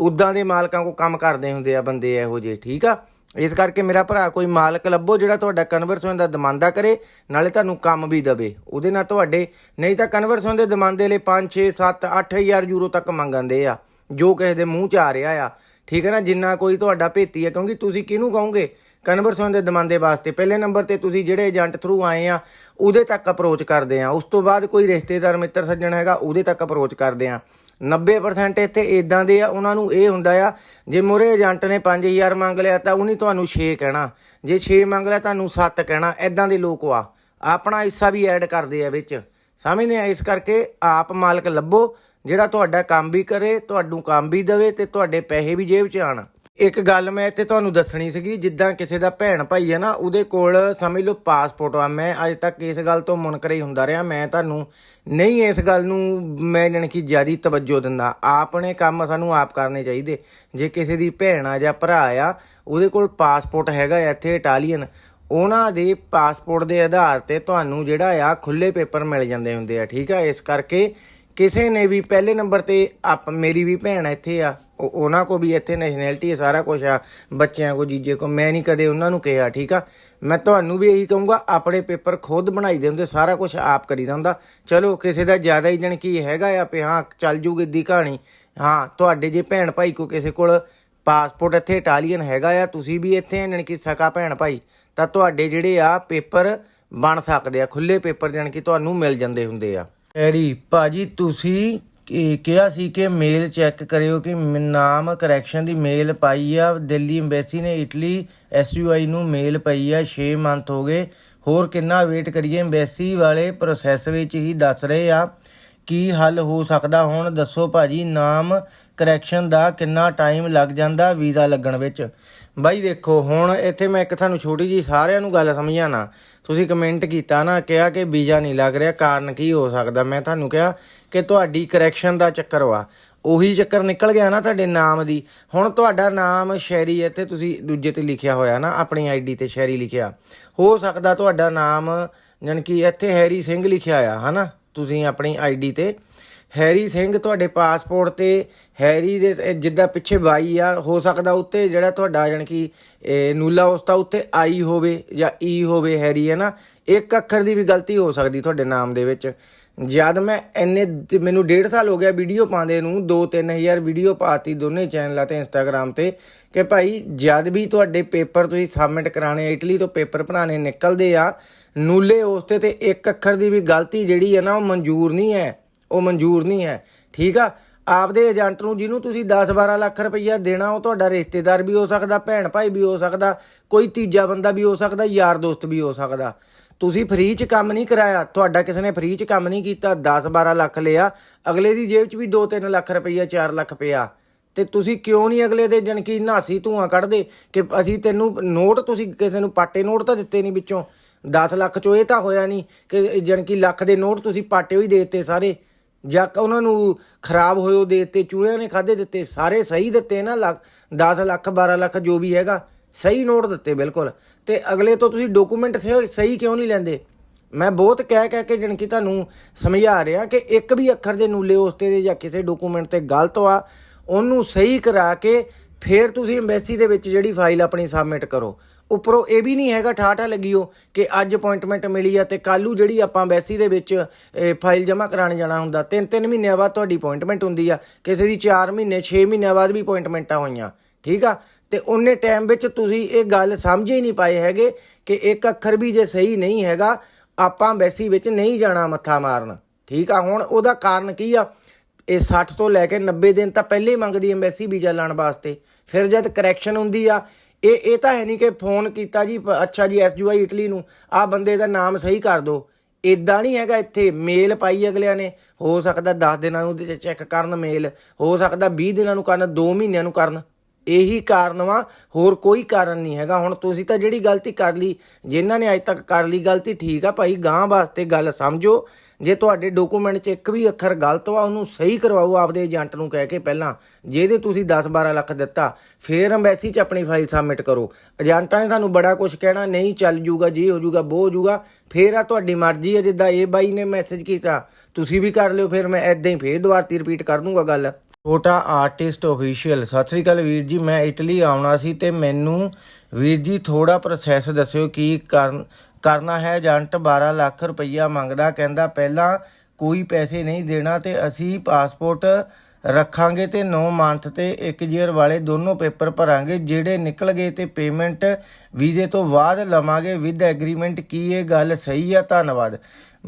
ਉਦਾਂ ਦੇ ਮਾਲਕਾਂ ਕੋ ਕੰਮ ਕਰਦੇ ਹੁੰਦੇ ਆ ਬੰਦੇ ਇਹੋ ਜਿਹੇ, ਠੀਕ ਆ? ਇਸ ਕਰਕੇ ਮੇਰਾ ਭਰਾ ਕੋਈ ਮਾਲਕ ਲੱਭੋ ਜਿਹੜਾ ਤੁਹਾਡਾ ਕਨਵਰਸਨ ਦਾ ਦਮਾਂਦਾ ਕਰੇ, ਨਾਲੇ ਤੁਹਾਨੂੰ ਕੰਮ ਵੀ ਦੇਵੇ। ਉਹਦੇ ਨਾਲ ਤੁਹਾਡੇ, ਨਹੀਂ ਤਾਂ ਕਨਵਰਸਨ ਦੇ ਦਮਾਂਦੇ ਲਈ 5 6 7 8000 ਯੂਰੋ ਤੱਕ ਮੰਗਣਦੇ ਆ। ਜੋ ਕਿਸੇ ਦੇ ਮੂੰਹ 'ਚ ਆ ਰਿਹਾ ਆ। ਠੀਕ ਹੈ ਨਾ? ਜਿੰਨਾ ਕੋਈ ਤੁਹਾਡਾ ਭੇਤੀ ਹੈ ਕਿਉਂਕਿ ਤੁਸੀਂ ਕਿਹਨੂੰ ਕਹੋਗੇ? ਕਨਵਰਸਨ ਦੇ ਦਮਾਂਦੇ ਵਾਸਤੇ। ਪਹਿਲੇ ਨੰਬਰ ਤੇ ਤੁਸੀਂ ਜਿਹੜੇ ਏਜੰਟ ਥਰੂ ਆਏ ਆ, ਉਹਦੇ ਤੱਕ ਅਪਰੋਚ ਕਰਦੇ ਆ। ਉਸ ਤੋਂ ਬਾਅਦ ਕੋਈ ਰਿਸ਼ਤੇਦਾਰ, ਮਿੱਤਰ, ਸੱਜਣ ਹੈਗਾ, ਉਹਦੇ ਤੱਕ ਅਪਰੋਚ ਕਰਦੇ ਆ। 90% ਇੱਥੇ ਇਦਾਂ ਦੇ ਆ, ਉਹਨਾਂ ਨੂੰ ਇਹ ਹੁੰਦਾ ਆ, ਜੇ ਮੋਰੇ ਏਜੰਟ ਨੇ 5000 ਮੰਗ ਲਿਆ ਤਾਂ ਉਹਨੇ ਤੁਹਾਨੂੰ 6 ਕਹਿਣਾ, ਜੇ 6 ਮੰਗ ਲਿਆ ਤੁਹਾਨੂੰ 7 ਕਹਿਣਾ ਇਦਾਂ ਦੇ ਲੋਕ ਆ, ਆਪਣਾ ਹਿੱਸਾ ਵੀ ਐਡ ਕਰਦੇ ਆ ਵਿੱਚ, ਸਮਝਦੇ ਆ, ਇਸ ਕਰਕੇ ਆਪ ਮਾਲਕ ਲੱਭੋ, ਜਿਹੜਾ ਤੁਹਾਡਾ ਕੰਮ ਵੀ ਕਰੇ ਤੁਹਾਨੂੰ ਕੰਮ ਵੀ ਦੇਵੇ ਤੇ ਤੁਹਾਡੇ ਪੈਸੇ ਵੀ ਜੇਬ 'ਚ ਆਣ। ਇੱਕ ਗੱਲ ਮੈਂ ਇੱਥੇ ਤੁਹਾਨੂੰ ਦੱਸਣੀ ਸੀਗੀ, ਜਿੱਦਾਂ ਕਿਸੇ ਦਾ ਭੈਣ ਭਾਈ ਹੈ ਨਾ, ਉਹਦੇ ਕੋਲ ਸਮਝ ਲਓ ਪਾਸਪੋਰਟ ਆ। ਮੈਂ ਅੱਜ ਤੱਕ ਇਸ ਗੱਲ ਤੋਂ ਮੁਨਕਰ ਹੀ ਹੁੰਦਾ ਰਿਹਾ। ਮੈਂ ਤੁਹਾਨੂੰ ਨਹੀਂ ਇਸ ਗੱਲ ਨੂੰ, ਮੈਂ ਜਾਣੀ ਕਿ ਜਿਆਦੀ ਤਵੱਜੋ ਦਿੰਦਾ। ਆਪਣੇ ਕੰਮ ਸਾਨੂੰ ਆਪ ਕਰਨੇ ਚਾਹੀਦੇ। ਜੇ ਕਿਸੇ ਦੀ ਭੈਣ ਆ ਜਾਂ ਭਰਾ ਆ, ਉਹਦੇ ਕੋਲ ਪਾਸਪੋਰਟ ਹੈਗਾ ਆ ਇੱਥੇ ਇਟਾਲੀਅਨ ਉਹਨਾਂ ਦੇ ਪਾਸਪੋਰਟ ਦੇ ਆਧਾਰ ਤੇ ਤੁਹਾਨੂੰ ਜਿਹੜਾ ਆ ਖੁੱਲੇ ਪੇਪਰ ਮਿਲ ਜਾਂਦੇ ਹੁੰਦੇ ਆ, ਠੀਕ ਆ? ਇਸ ਕਰਕੇ ਕਿਸੇ ਨੇ ਵੀ ਪਹਿਲੇ ਨੰਬਰ ਤੇ ਆਪ ਮੇਰੀ ਵੀ ਭੈਣ ਇੱਥੇ ਆ, ਉਹ- ਉਹਨਾਂ ਕੋ ਵੀ ਇੱਥੇ ਨੈਸ਼ਨੈਲਿਟੀ ਹੈ ਸਾਰਾ ਕੁਝ ਆ, ਬੱਚਿਆਂ ਕੋ, ਜੀਜੇ ਕੋ, ਮੈਂ ਨਹੀਂ ਕਦੇ ਉਹਨਾਂ ਨੂੰ ਕਿਹਾ, ਠੀਕ ਆ? ਮੈਂ ਤੁਹਾਨੂੰ ਵੀ ਇਹੀ ਕਹੂੰਗਾ, ਆਪਣੇ ਪੇਪਰ ਖੁਦ ਬਣਾਈ ਦੇ ਹੁੰਦੇ ਸਾਰਾ ਕੁਝ ਆਪ ਕਰੀਦਾ ਹੁੰਦਾ। ਚਲੋ, ਕਿਸੇ ਦਾ ਜ਼ਿਆਦਾ ਹੀ ਜਣ ਕੀ ਹੈਗਾ ਆ ਵੀ ਹਾਂ, ਚੱਲ ਜੂਗੀ ਦੀ ਕਹਾਣੀ। ਹਾਂ, ਤੁਹਾਡੇ ਜੇ ਭੈਣ ਭਾਈ ਕੋ ਕਿਸੇ ਕੋਲ ਪਾਸਪੋਰਟ ਇੱਥੇ ਇਟਾਲੀਅਨ ਹੈਗਾ ਆ, ਤੁਸੀਂ ਵੀ ਇੱਥੇ ਜਾਣੀ ਕਿ ਸਕਾ ਭੈਣ ਭਾਈ, ਤਾਂ ਤੁਹਾਡੇ ਜਿਹੜੇ ਆ ਪੇਪਰ ਬਣ ਸਕਦੇ ਆ ਖੁੱਲੇ ਪੇਪਰ ਜਾਣੀ ਕਿ ਤੁਹਾਨੂੰ ਮਿਲ ਜਾਂਦੇ ਹੁੰਦੇ ਆ। ਐਰੀ, ਭਾਜੀ ਤੁਸੀਂ ਕੀ- ਕਿਹਾ ਸੀ ਕਿ ਮੇਲ ਚੈੱਕ ਕਰਿਓ ਕਿ ਮ- ਨਾਮ ਕਰੈਕਸ਼ਨ ਦੀ ਮੇਲ ਪਾਈ ਆ? ਦਿੱਲੀ ਐਮਬੈਸੀ ਨੇ ਇਟਲੀ ਐਸਯੂਆਈ ਨੂੰ ਮੇਲ ਪਈ ਆ 6 ਮੰਥ ਹੋ ਗਏ। ਹੋਰ ਕਿੰਨਾ ਵੇਟ ਕਰੀਏ? ਐਮਬੈਸੀ ਵਾਲੇ ਪ੍ਰੋਸੈਸ ਵਿੱਚ ਹੀ ਦੱਸ ਰਹੇ ਆ। ਕੀ ਹੱਲ ਹੋ ਸਕਦਾ ਹੁਣ? ਦੱਸੋ ਭਾਜੀ, ਨਾਮ ਕਰੈਕਸ਼ਨ ਦਾ ਕਿੰਨਾ ਟਾਈਮ ਲੱਗ ਜਾਂਦਾ ਵੀਜ਼ਾ ਲੱਗਣ ਵਿੱਚ। ਬਾਈ ਦੇਖੋ, ਹੁਣ ਇੱਥੇ ਮੈਂ ਇੱਕ ਤੁਹਾਨੂੰ ਛੋਟੀ ਜੀ ਸਾਰਿਆਂ ਨੂੰ ਗੱਲ ਸਮਝਾਣਾ ਤੁਸੀਂ ਕਮੈਂਟ ਕੀਤਾ ਨਾ, ਕਿਹਾ ਕਿ ਵੀਜ਼ਾ ਨਹੀਂ ਲੱਗ ਰਿਹਾ, ਕਾਰਨ ਕੀ ਹੋ ਸਕਦਾ? ਮੈਂ ਤੁਹਾਨੂੰ ਕਿਹਾ ਕਿ ਤੁਹਾਡੀ ਕਰੈਕਸ਼ਨ ਦਾ ਚੱਕਰ ਵਾ। ਉਹੀ ਚੱਕਰ ਨਿਕਲ ਗਿਆ ਨਾ ਤੁਹਾਡੇ ਨਾਮ ਦੀ। ਹੁਣ ਤੁਹਾਡਾ ਨਾਮ ਸ਼ੈਰੀ ਇੱਥੇ ਤੁਸੀਂ ਦੂਜੇ ਤੇ ਲਿਖਿਆ ਹੋਇਆ ਨਾ, ਆਪਣੀ ਆਈਡੀ ਤੇ ਸ਼ੈਰੀ ਲਿਖਿਆ। ਹੋ ਸਕਦਾ ਤੁਹਾਡਾ ਨਾਮ, ਜਾਣੀ ਕਿ ਇੱਥੇ ਹੈਰੀ ਸਿੰਘ ਲਿਖਿਆ ਆ, ਹਨਾ? ਤੁਸੀਂ ਆਪਣੀ ਆਈਡੀ ਤੇ। ਹੈਰੀ ਸਿੰਘ ਤੁਹਾਡੇ ਪਾਸਪੋਰਟ ਤੇ ਹੈਰੀ ਦੇ ਤੇ ਜਿੱਦਾਂ ਪਿੱਛੇ ਬਾਈ ਆ, ਹੋ ਸਕਦਾ ਉੱਤੇ ਜਿਹੜਾ ਤੁਹਾਡਾ ਜਾਣੀ ਕਿ, ਇਹ ਨੂਲਾ ਉਸਤਾ ਉੱਤੇ ਆਈ ਹੋਵੇ ਜਾਂ ਈ ਹੋਵੇ ਹੈਰੀ, ਹੈ ਨਾ? ਇੱਕ ਅੱਖਰ ਦੀ ਵੀ ਗਲਤੀ ਹੋ ਸਕਦੀ ਤੁਹਾਡੇ ਨਾਮ ਦੇ ਵਿੱਚ। ਜਦ ਮੈਂ ਇੰਨੇ ਮੈਨੂੰ 1.5 ਸਾਲ ਹੋ ਗਿਆ ਵੀਡੀਓ ਪਾਉਂਦੇ ਨੂੰ 2-3000 ਵੀਡੀਓ ਪਾਤੀ ਦੋਨੇ ਚੈਨਲਾਂ ਤੇ ਇੰਸਟਾਗ੍ਰam ਤੇ, ਕਿ ਭਾਈ ਜਦ ਵੀ ਤੁਹਾਡੇ ਪੇਪਰ ਤੁਸੀਂ ਸਬਮਿਟ ਕਰਾਣੇ ਇਟਲੀ ਤੋਂ ਪੇਪਰ ਬਣਾਣੇ ਨਿਕਲਦੇ ਆ, ਨੂਲੇ ਉਸਤੇ ਤੇ ਇੱਕ ਅੱਖਰ ਦੀ ਵੀ ਗਲਤੀ ਜਿਹੜੀ ਹੈ ਨਾ, ਉਹ ਮਨਜ਼ੂਰ ਨਹੀਂ ਹੈ। ਉਹ ਮਨਜ਼ੂਰ ਨਹੀਂ ਹੈ। ਠੀਕ ਆ? ਆਪਦੇ ਏਜੰਟ ਨੂੰ, ਜਿਹਨੂੰ ਤੁਸੀਂ 10-12 ਲੱਖ ਰੁਪਈਆ ਦੇਣਾ, ਉਹ ਤੁਹਾਡਾ ਰਿਸ਼ਤੇਦਾਰ ਵੀ ਹੋ ਸਕਦਾ, ਭੈਣ ਭਾਈ ਵੀ ਹੋ ਸਕਦਾ, ਕੋਈ ਤੀਜਾ ਬੰਦਾ ਵੀ ਹੋ ਸਕਦਾ, ਯਾਰ ਦੋਸਤ ਵੀ ਹੋ ਸਕਦਾ। ਤੁਸੀਂ ਫ੍ਰੀ 'ਚ ਕੰਮ ਨਹੀਂ ਕਰਾਇਆ, ਤੁਹਾਡਾ ਕਿਸੇ ਨੇ ਫ੍ਰੀ 'ਚ ਕੰਮ ਨਹੀਂ ਕੀਤਾ 10-12 ਲੱਖ ਲਿਆ, ਅਗਲੇ ਦੀ ਜੇਬ 'ਚ ਵੀ 2-3 ਲੱਖ ਰੁਪਈਆ 4 ਲੱਖ ਪਿਆ। ਤੇ ਤੁਸੀਂ ਕਿਉਂ ਨਹੀਂ ਅਗਲੇ ਦੇ ਜਣਕੀ ਨਾਸੀ ਧੂਆਂ ਕੱਢਦੇ, ਕਿ ਅਸੀਂ ਤੈਨੂੰ ਨੋਟ, ਤੁਸੀਂ ਕਿਸੇ ਨੂੰ ਪਾਟੇ ਨੋਟ ਤਾਂ ਦਿੱਤੇ ਨਹੀਂ ਵਿੱਚੋਂ। 10 ਲੱਖ ਚੋਂ ਇਹ ਤਾਂ ਹੋਇਆ ਨਹੀਂ ਕਿ ਜਣਕੀ ਲੱਖ ਦੇ ਨੋਟ ਤੁਸੀਂ ਪਾਟੇ ਹੀ ਦੇ ਦਿੱਤੇ ਸਾਰੇ। ਜਾਂ ਉਹਨਾਂ ਨੂੰ ਖਰਾਬ ਹੋਇਓ ਦੇ ਦਿੱਤੇ ਚੂਹਿਆਂ ਨੇ ਖਾਦੇ ਦਿੱਤੇ, ਸਾਰੇ ਸਹੀ ਦਿੱਤੇ ਨਾ ਲੱਖ 10 ਲੱਖ 12 ਲੱਖ ਜੋ ਵੀ ਹੈਗਾ, ਸਹੀ ਨੋਟ ਦਿੱਤੇ ਬਿਲਕੁਲ। ਤੇ ਅਗਲੇ ਤੋਂ ਤੁਸੀਂ ਡਾਕੂਮੈਂਟ ਸਹੀ ਕਿਉਂ ਨਹੀਂ ਲੈਂਦੇ? ਮੈਂ ਬਹੁਤ ਕਹਿ ਕਹਿ ਕੇ ਜਣ ਕਿ ਤੁਹਾਨੂੰ ਸਮਝਾ ਰਿਹਾ ਕਿ ਇੱਕ ਵੀ ਅੱਖਰ ਦੇ ਨੂਲੇ ਉਸਤੇ ਦੇ ਜਾਂ ਕਿਸੇ ਡਾਕੂਮੈਂਟ ਤੇ ਗਲਤ ਆ ਉਹਨੂੰ ਸਹੀ ਕਰਾ ਕੇ ਫਿਰ ਤੁਸੀਂ ਐਮਬੈਸੀ ਦੇ ਵਿੱਚ ਜਿਹੜੀ ਫਾਈਲ ਆਪਣੀ ਸਬਮਿਟ ਕਰੋ। ਉੱਪਰੋਂ ਇਹ ਵੀ ਨਹੀਂ ਹੈਗਾ ਠਾਠਾ ਲੱਗਿਓ ਕਿ ਅੱਜ ਅਪਾਇੰਟਮੈਂਟ ਮਿਲੀ ਆ ਤੇ ਕੱਲੂ ਜਿਹੜੀ ਆਪਾਂ ਬੈਸੀ ਦੇ ਵਿੱਚ ਫਾਈਲ ਜਮ੍ਹਾਂ ਕਰਾਉਣ ਜਾਣਾ ਹੁੰਦਾ ਤਿੰਨ ਤਿੰਨ ਮਹੀਨਿਆਂ ਬਾਅਦ ਤੁਹਾਡੀ ਅਪਾਇੰਟਮੈਂਟ ਹੁੰਦੀ ਆ, ਕਿਸੇ ਦੀ 4 ਮਹੀਨੇ 6 ਮਹੀਨਿਆਂ ਬਾਅਦ ਵੀ ਅਪਾਇੰਟਮੈਂਟਾਂ ਹੋਈਆਂ, ਠੀਕ ਆ? ਤੇ ਉਹਨੇ ਟਾਈਮ ਵਿੱਚ ਤੁਸੀਂ ਇਹ ਗੱਲ ਸਮਝ ਹੀ ਨਹੀਂ ਪਾਏ ਹੈਗੇ ਕਿ ਇੱਕ ਅੱਖਰ ਵੀ ਜੇ ਸਹੀ ਨਹੀਂ ਹੈਗਾ, ਆਪਾਂ ਐਮਬੈਸੀ ਵਿੱਚ ਨਹੀਂ ਜਾਣਾ ਮੱਥਾ ਮਾਰਨ, ਠੀਕ ਆ? ਹੁਣ ਉਹਦਾ ਕਾਰਨ ਕੀ ਆ? ਇਹ 60 ਤੋਂ ਲੈ ਕੇ 90 ਦਿਨ ਤਾਂ ਪਹਿਲੇ ਹੀ ਮੰਗਦੀ ਐਮਬੈਸੀ ਵੀਜ਼ਾ ਲਾਣ ਵਾਸਤੇ, ਫਿਰ ਜਦ ਕਰੈਕਸ਼ਨ ਹੁੰਦੀ ਆ ਇਹ ਇਹ ਤਾਂ ਹੈ ਨਹੀਂ ਕਿ ਫੋਨ ਕੀਤਾ ਜੀ ਅੱਛਾ ਜੀ ਐਸਯੂਆਈ ਇਟਲੀ ਨੂੰ ਆ ਬੰਦੇ ਦਾ ਨਾਮ ਸਹੀ ਕਰ ਦਿਓ ਇਦਾਂ ਨਹੀਂ ਹੈਗਾ ਇੱਥੇ ਮੇਲ ਪਾਈ ਅਗਲਿਆਂ ਨੇ, ਹੋ ਸਕਦਾ 10 ਦਿਨਾਂ ਨੂੰ ਉਹਦੇ ਚੈੱਕ ਕਰਨ ਮੇਲ ਹੋ ਸਕਦਾ 20 ਦਿਨਾਂ ਨੂੰ ਕਰਨ 2 ਮਹੀਨਿਆਂ ਨੂੰ ਕਰਨ। ਇਹੀ ਕਾਰਨ ਵਾ, ਹੋਰ ਕੋਈ ਕਾਰਨ ਨਹੀਂ ਹੈਗਾ। ਹੁਣ ਤੁਸੀਂ ਤਾਂ ਜਿਹੜੀ ਗਲਤੀ ਕਰ ਲਈ, ਜਿਨ੍ਹਾਂ ਨੇ ਅੱਜ ਤੱਕ ਕਰ ਲਈ ਗਲਤੀ, ਠੀਕ ਆ ਭਾਈ ਗਾਂ ਵਾਸਤੇ ਗੱਲ ਸਮਝੋ। ਜੇ ਤੁਹਾਡੇ ਡਾਕੂਮੈਂਟ 'ਚ ਇੱਕ ਵੀ ਅੱਖਰ ਗਲਤ ਵਾ, ਉਹਨੂੰ ਸਹੀ ਕਰਵਾਓ ਆਪਦੇ ਏਜੰਟ ਨੂੰ ਕਹਿ ਕੇ ਪਹਿਲਾਂ, ਜਿਹਦੇ ਤੁਸੀਂ 10-12 ਲੱਖ ਦਿੱਤਾ, ਫੇਰ ਐਮਬੈਸੀ 'ਚ ਆਪਣੀ ਫਾਈਲ ਸਬਮਿਟ ਕਰੋ। ਏਜੰਟਾਂ ਨੇ ਤੁਹਾਨੂੰ ਬੜਾ ਕੁਝ ਕਹਿਣਾ, ਨਹੀਂ ਚੱਲ ਜੂਗਾ, ਜੀ ਹੋ ਜੂਗਾ, ਬੋ ਹੋ ਜੂਗਾ, ਫੇਰ ਆ ਤੁਹਾਡੀ ਮਰਜ਼ੀ ਹੈ ਜਿੱਦਾਂ ਇਹ ਬਾਈ ਨੇ ਮੈਸੇਜ ਕੀਤਾ। ਤੁਸੀਂ ਵੀ ਕਰ ਲਿਓ, ਫਿਰ ਮੈਂ ਐਦਾਂ ਹੀ ਫੇਰ ਦੁਬਾਰਾ ਰਿਪੀਟ ਕਰ ਦੂੰਗਾ ਗੱਲ। ਛੋਟਾ ਆਰਟਿਸਟ ਅਫੀਸ਼ੀਅਲ ਸਤਿ ਸ੍ਰੀ ਅਕਾਲ ਵੀਰ ਜੀ, ਮੈਂ ਇਟਲੀ ਆਉਣਾ ਸੀ ਤੇ ਮੈਨੂੰ ਵੀਰ ਜੀ ਥੋੜਾ ਪ੍ਰੋਸੈਸ ਦੱਸਿਓ ਕੀ ਕਰਨ, ਕਰਨਾ ਹੈ। ਏਜੰਟ 12 ਲੱਖ ਰੁਪਈਆ ਮੰਗਦਾ, ਕਹਿੰਦਾ ਪਹਿਲਾਂ ਕੋਈ ਪੈਸੇ ਨਹੀਂ ਦੇਣਾ ਤੇ ਅਸੀਂ ਪਾਸਪੋਰਟ ਰੱਖਾਂਗੇ ਤੇ 9 ਮੰਥ ਤੇ 1 ਜੀਅਰ ਵਾਲੇ ਦੋਨੋਂ ਪੇਪਰ ਭਰਾਂਗੇ, ਜਿਹੜੇ ਨਿਕਲ ਗਏ ਤੇ ਪੇਮੈਂਟ ਵੀਜ਼ੇ ਤੋਂ ਬਾਅਦ ਲਵਾਂਗੇ। ਵਿਦ ਐਗਰੀਮੈਂਟ ਕੀ ਇਹ ਗੱਲ ਸਹੀ ਆ? ਧੰਨਵਾਦ।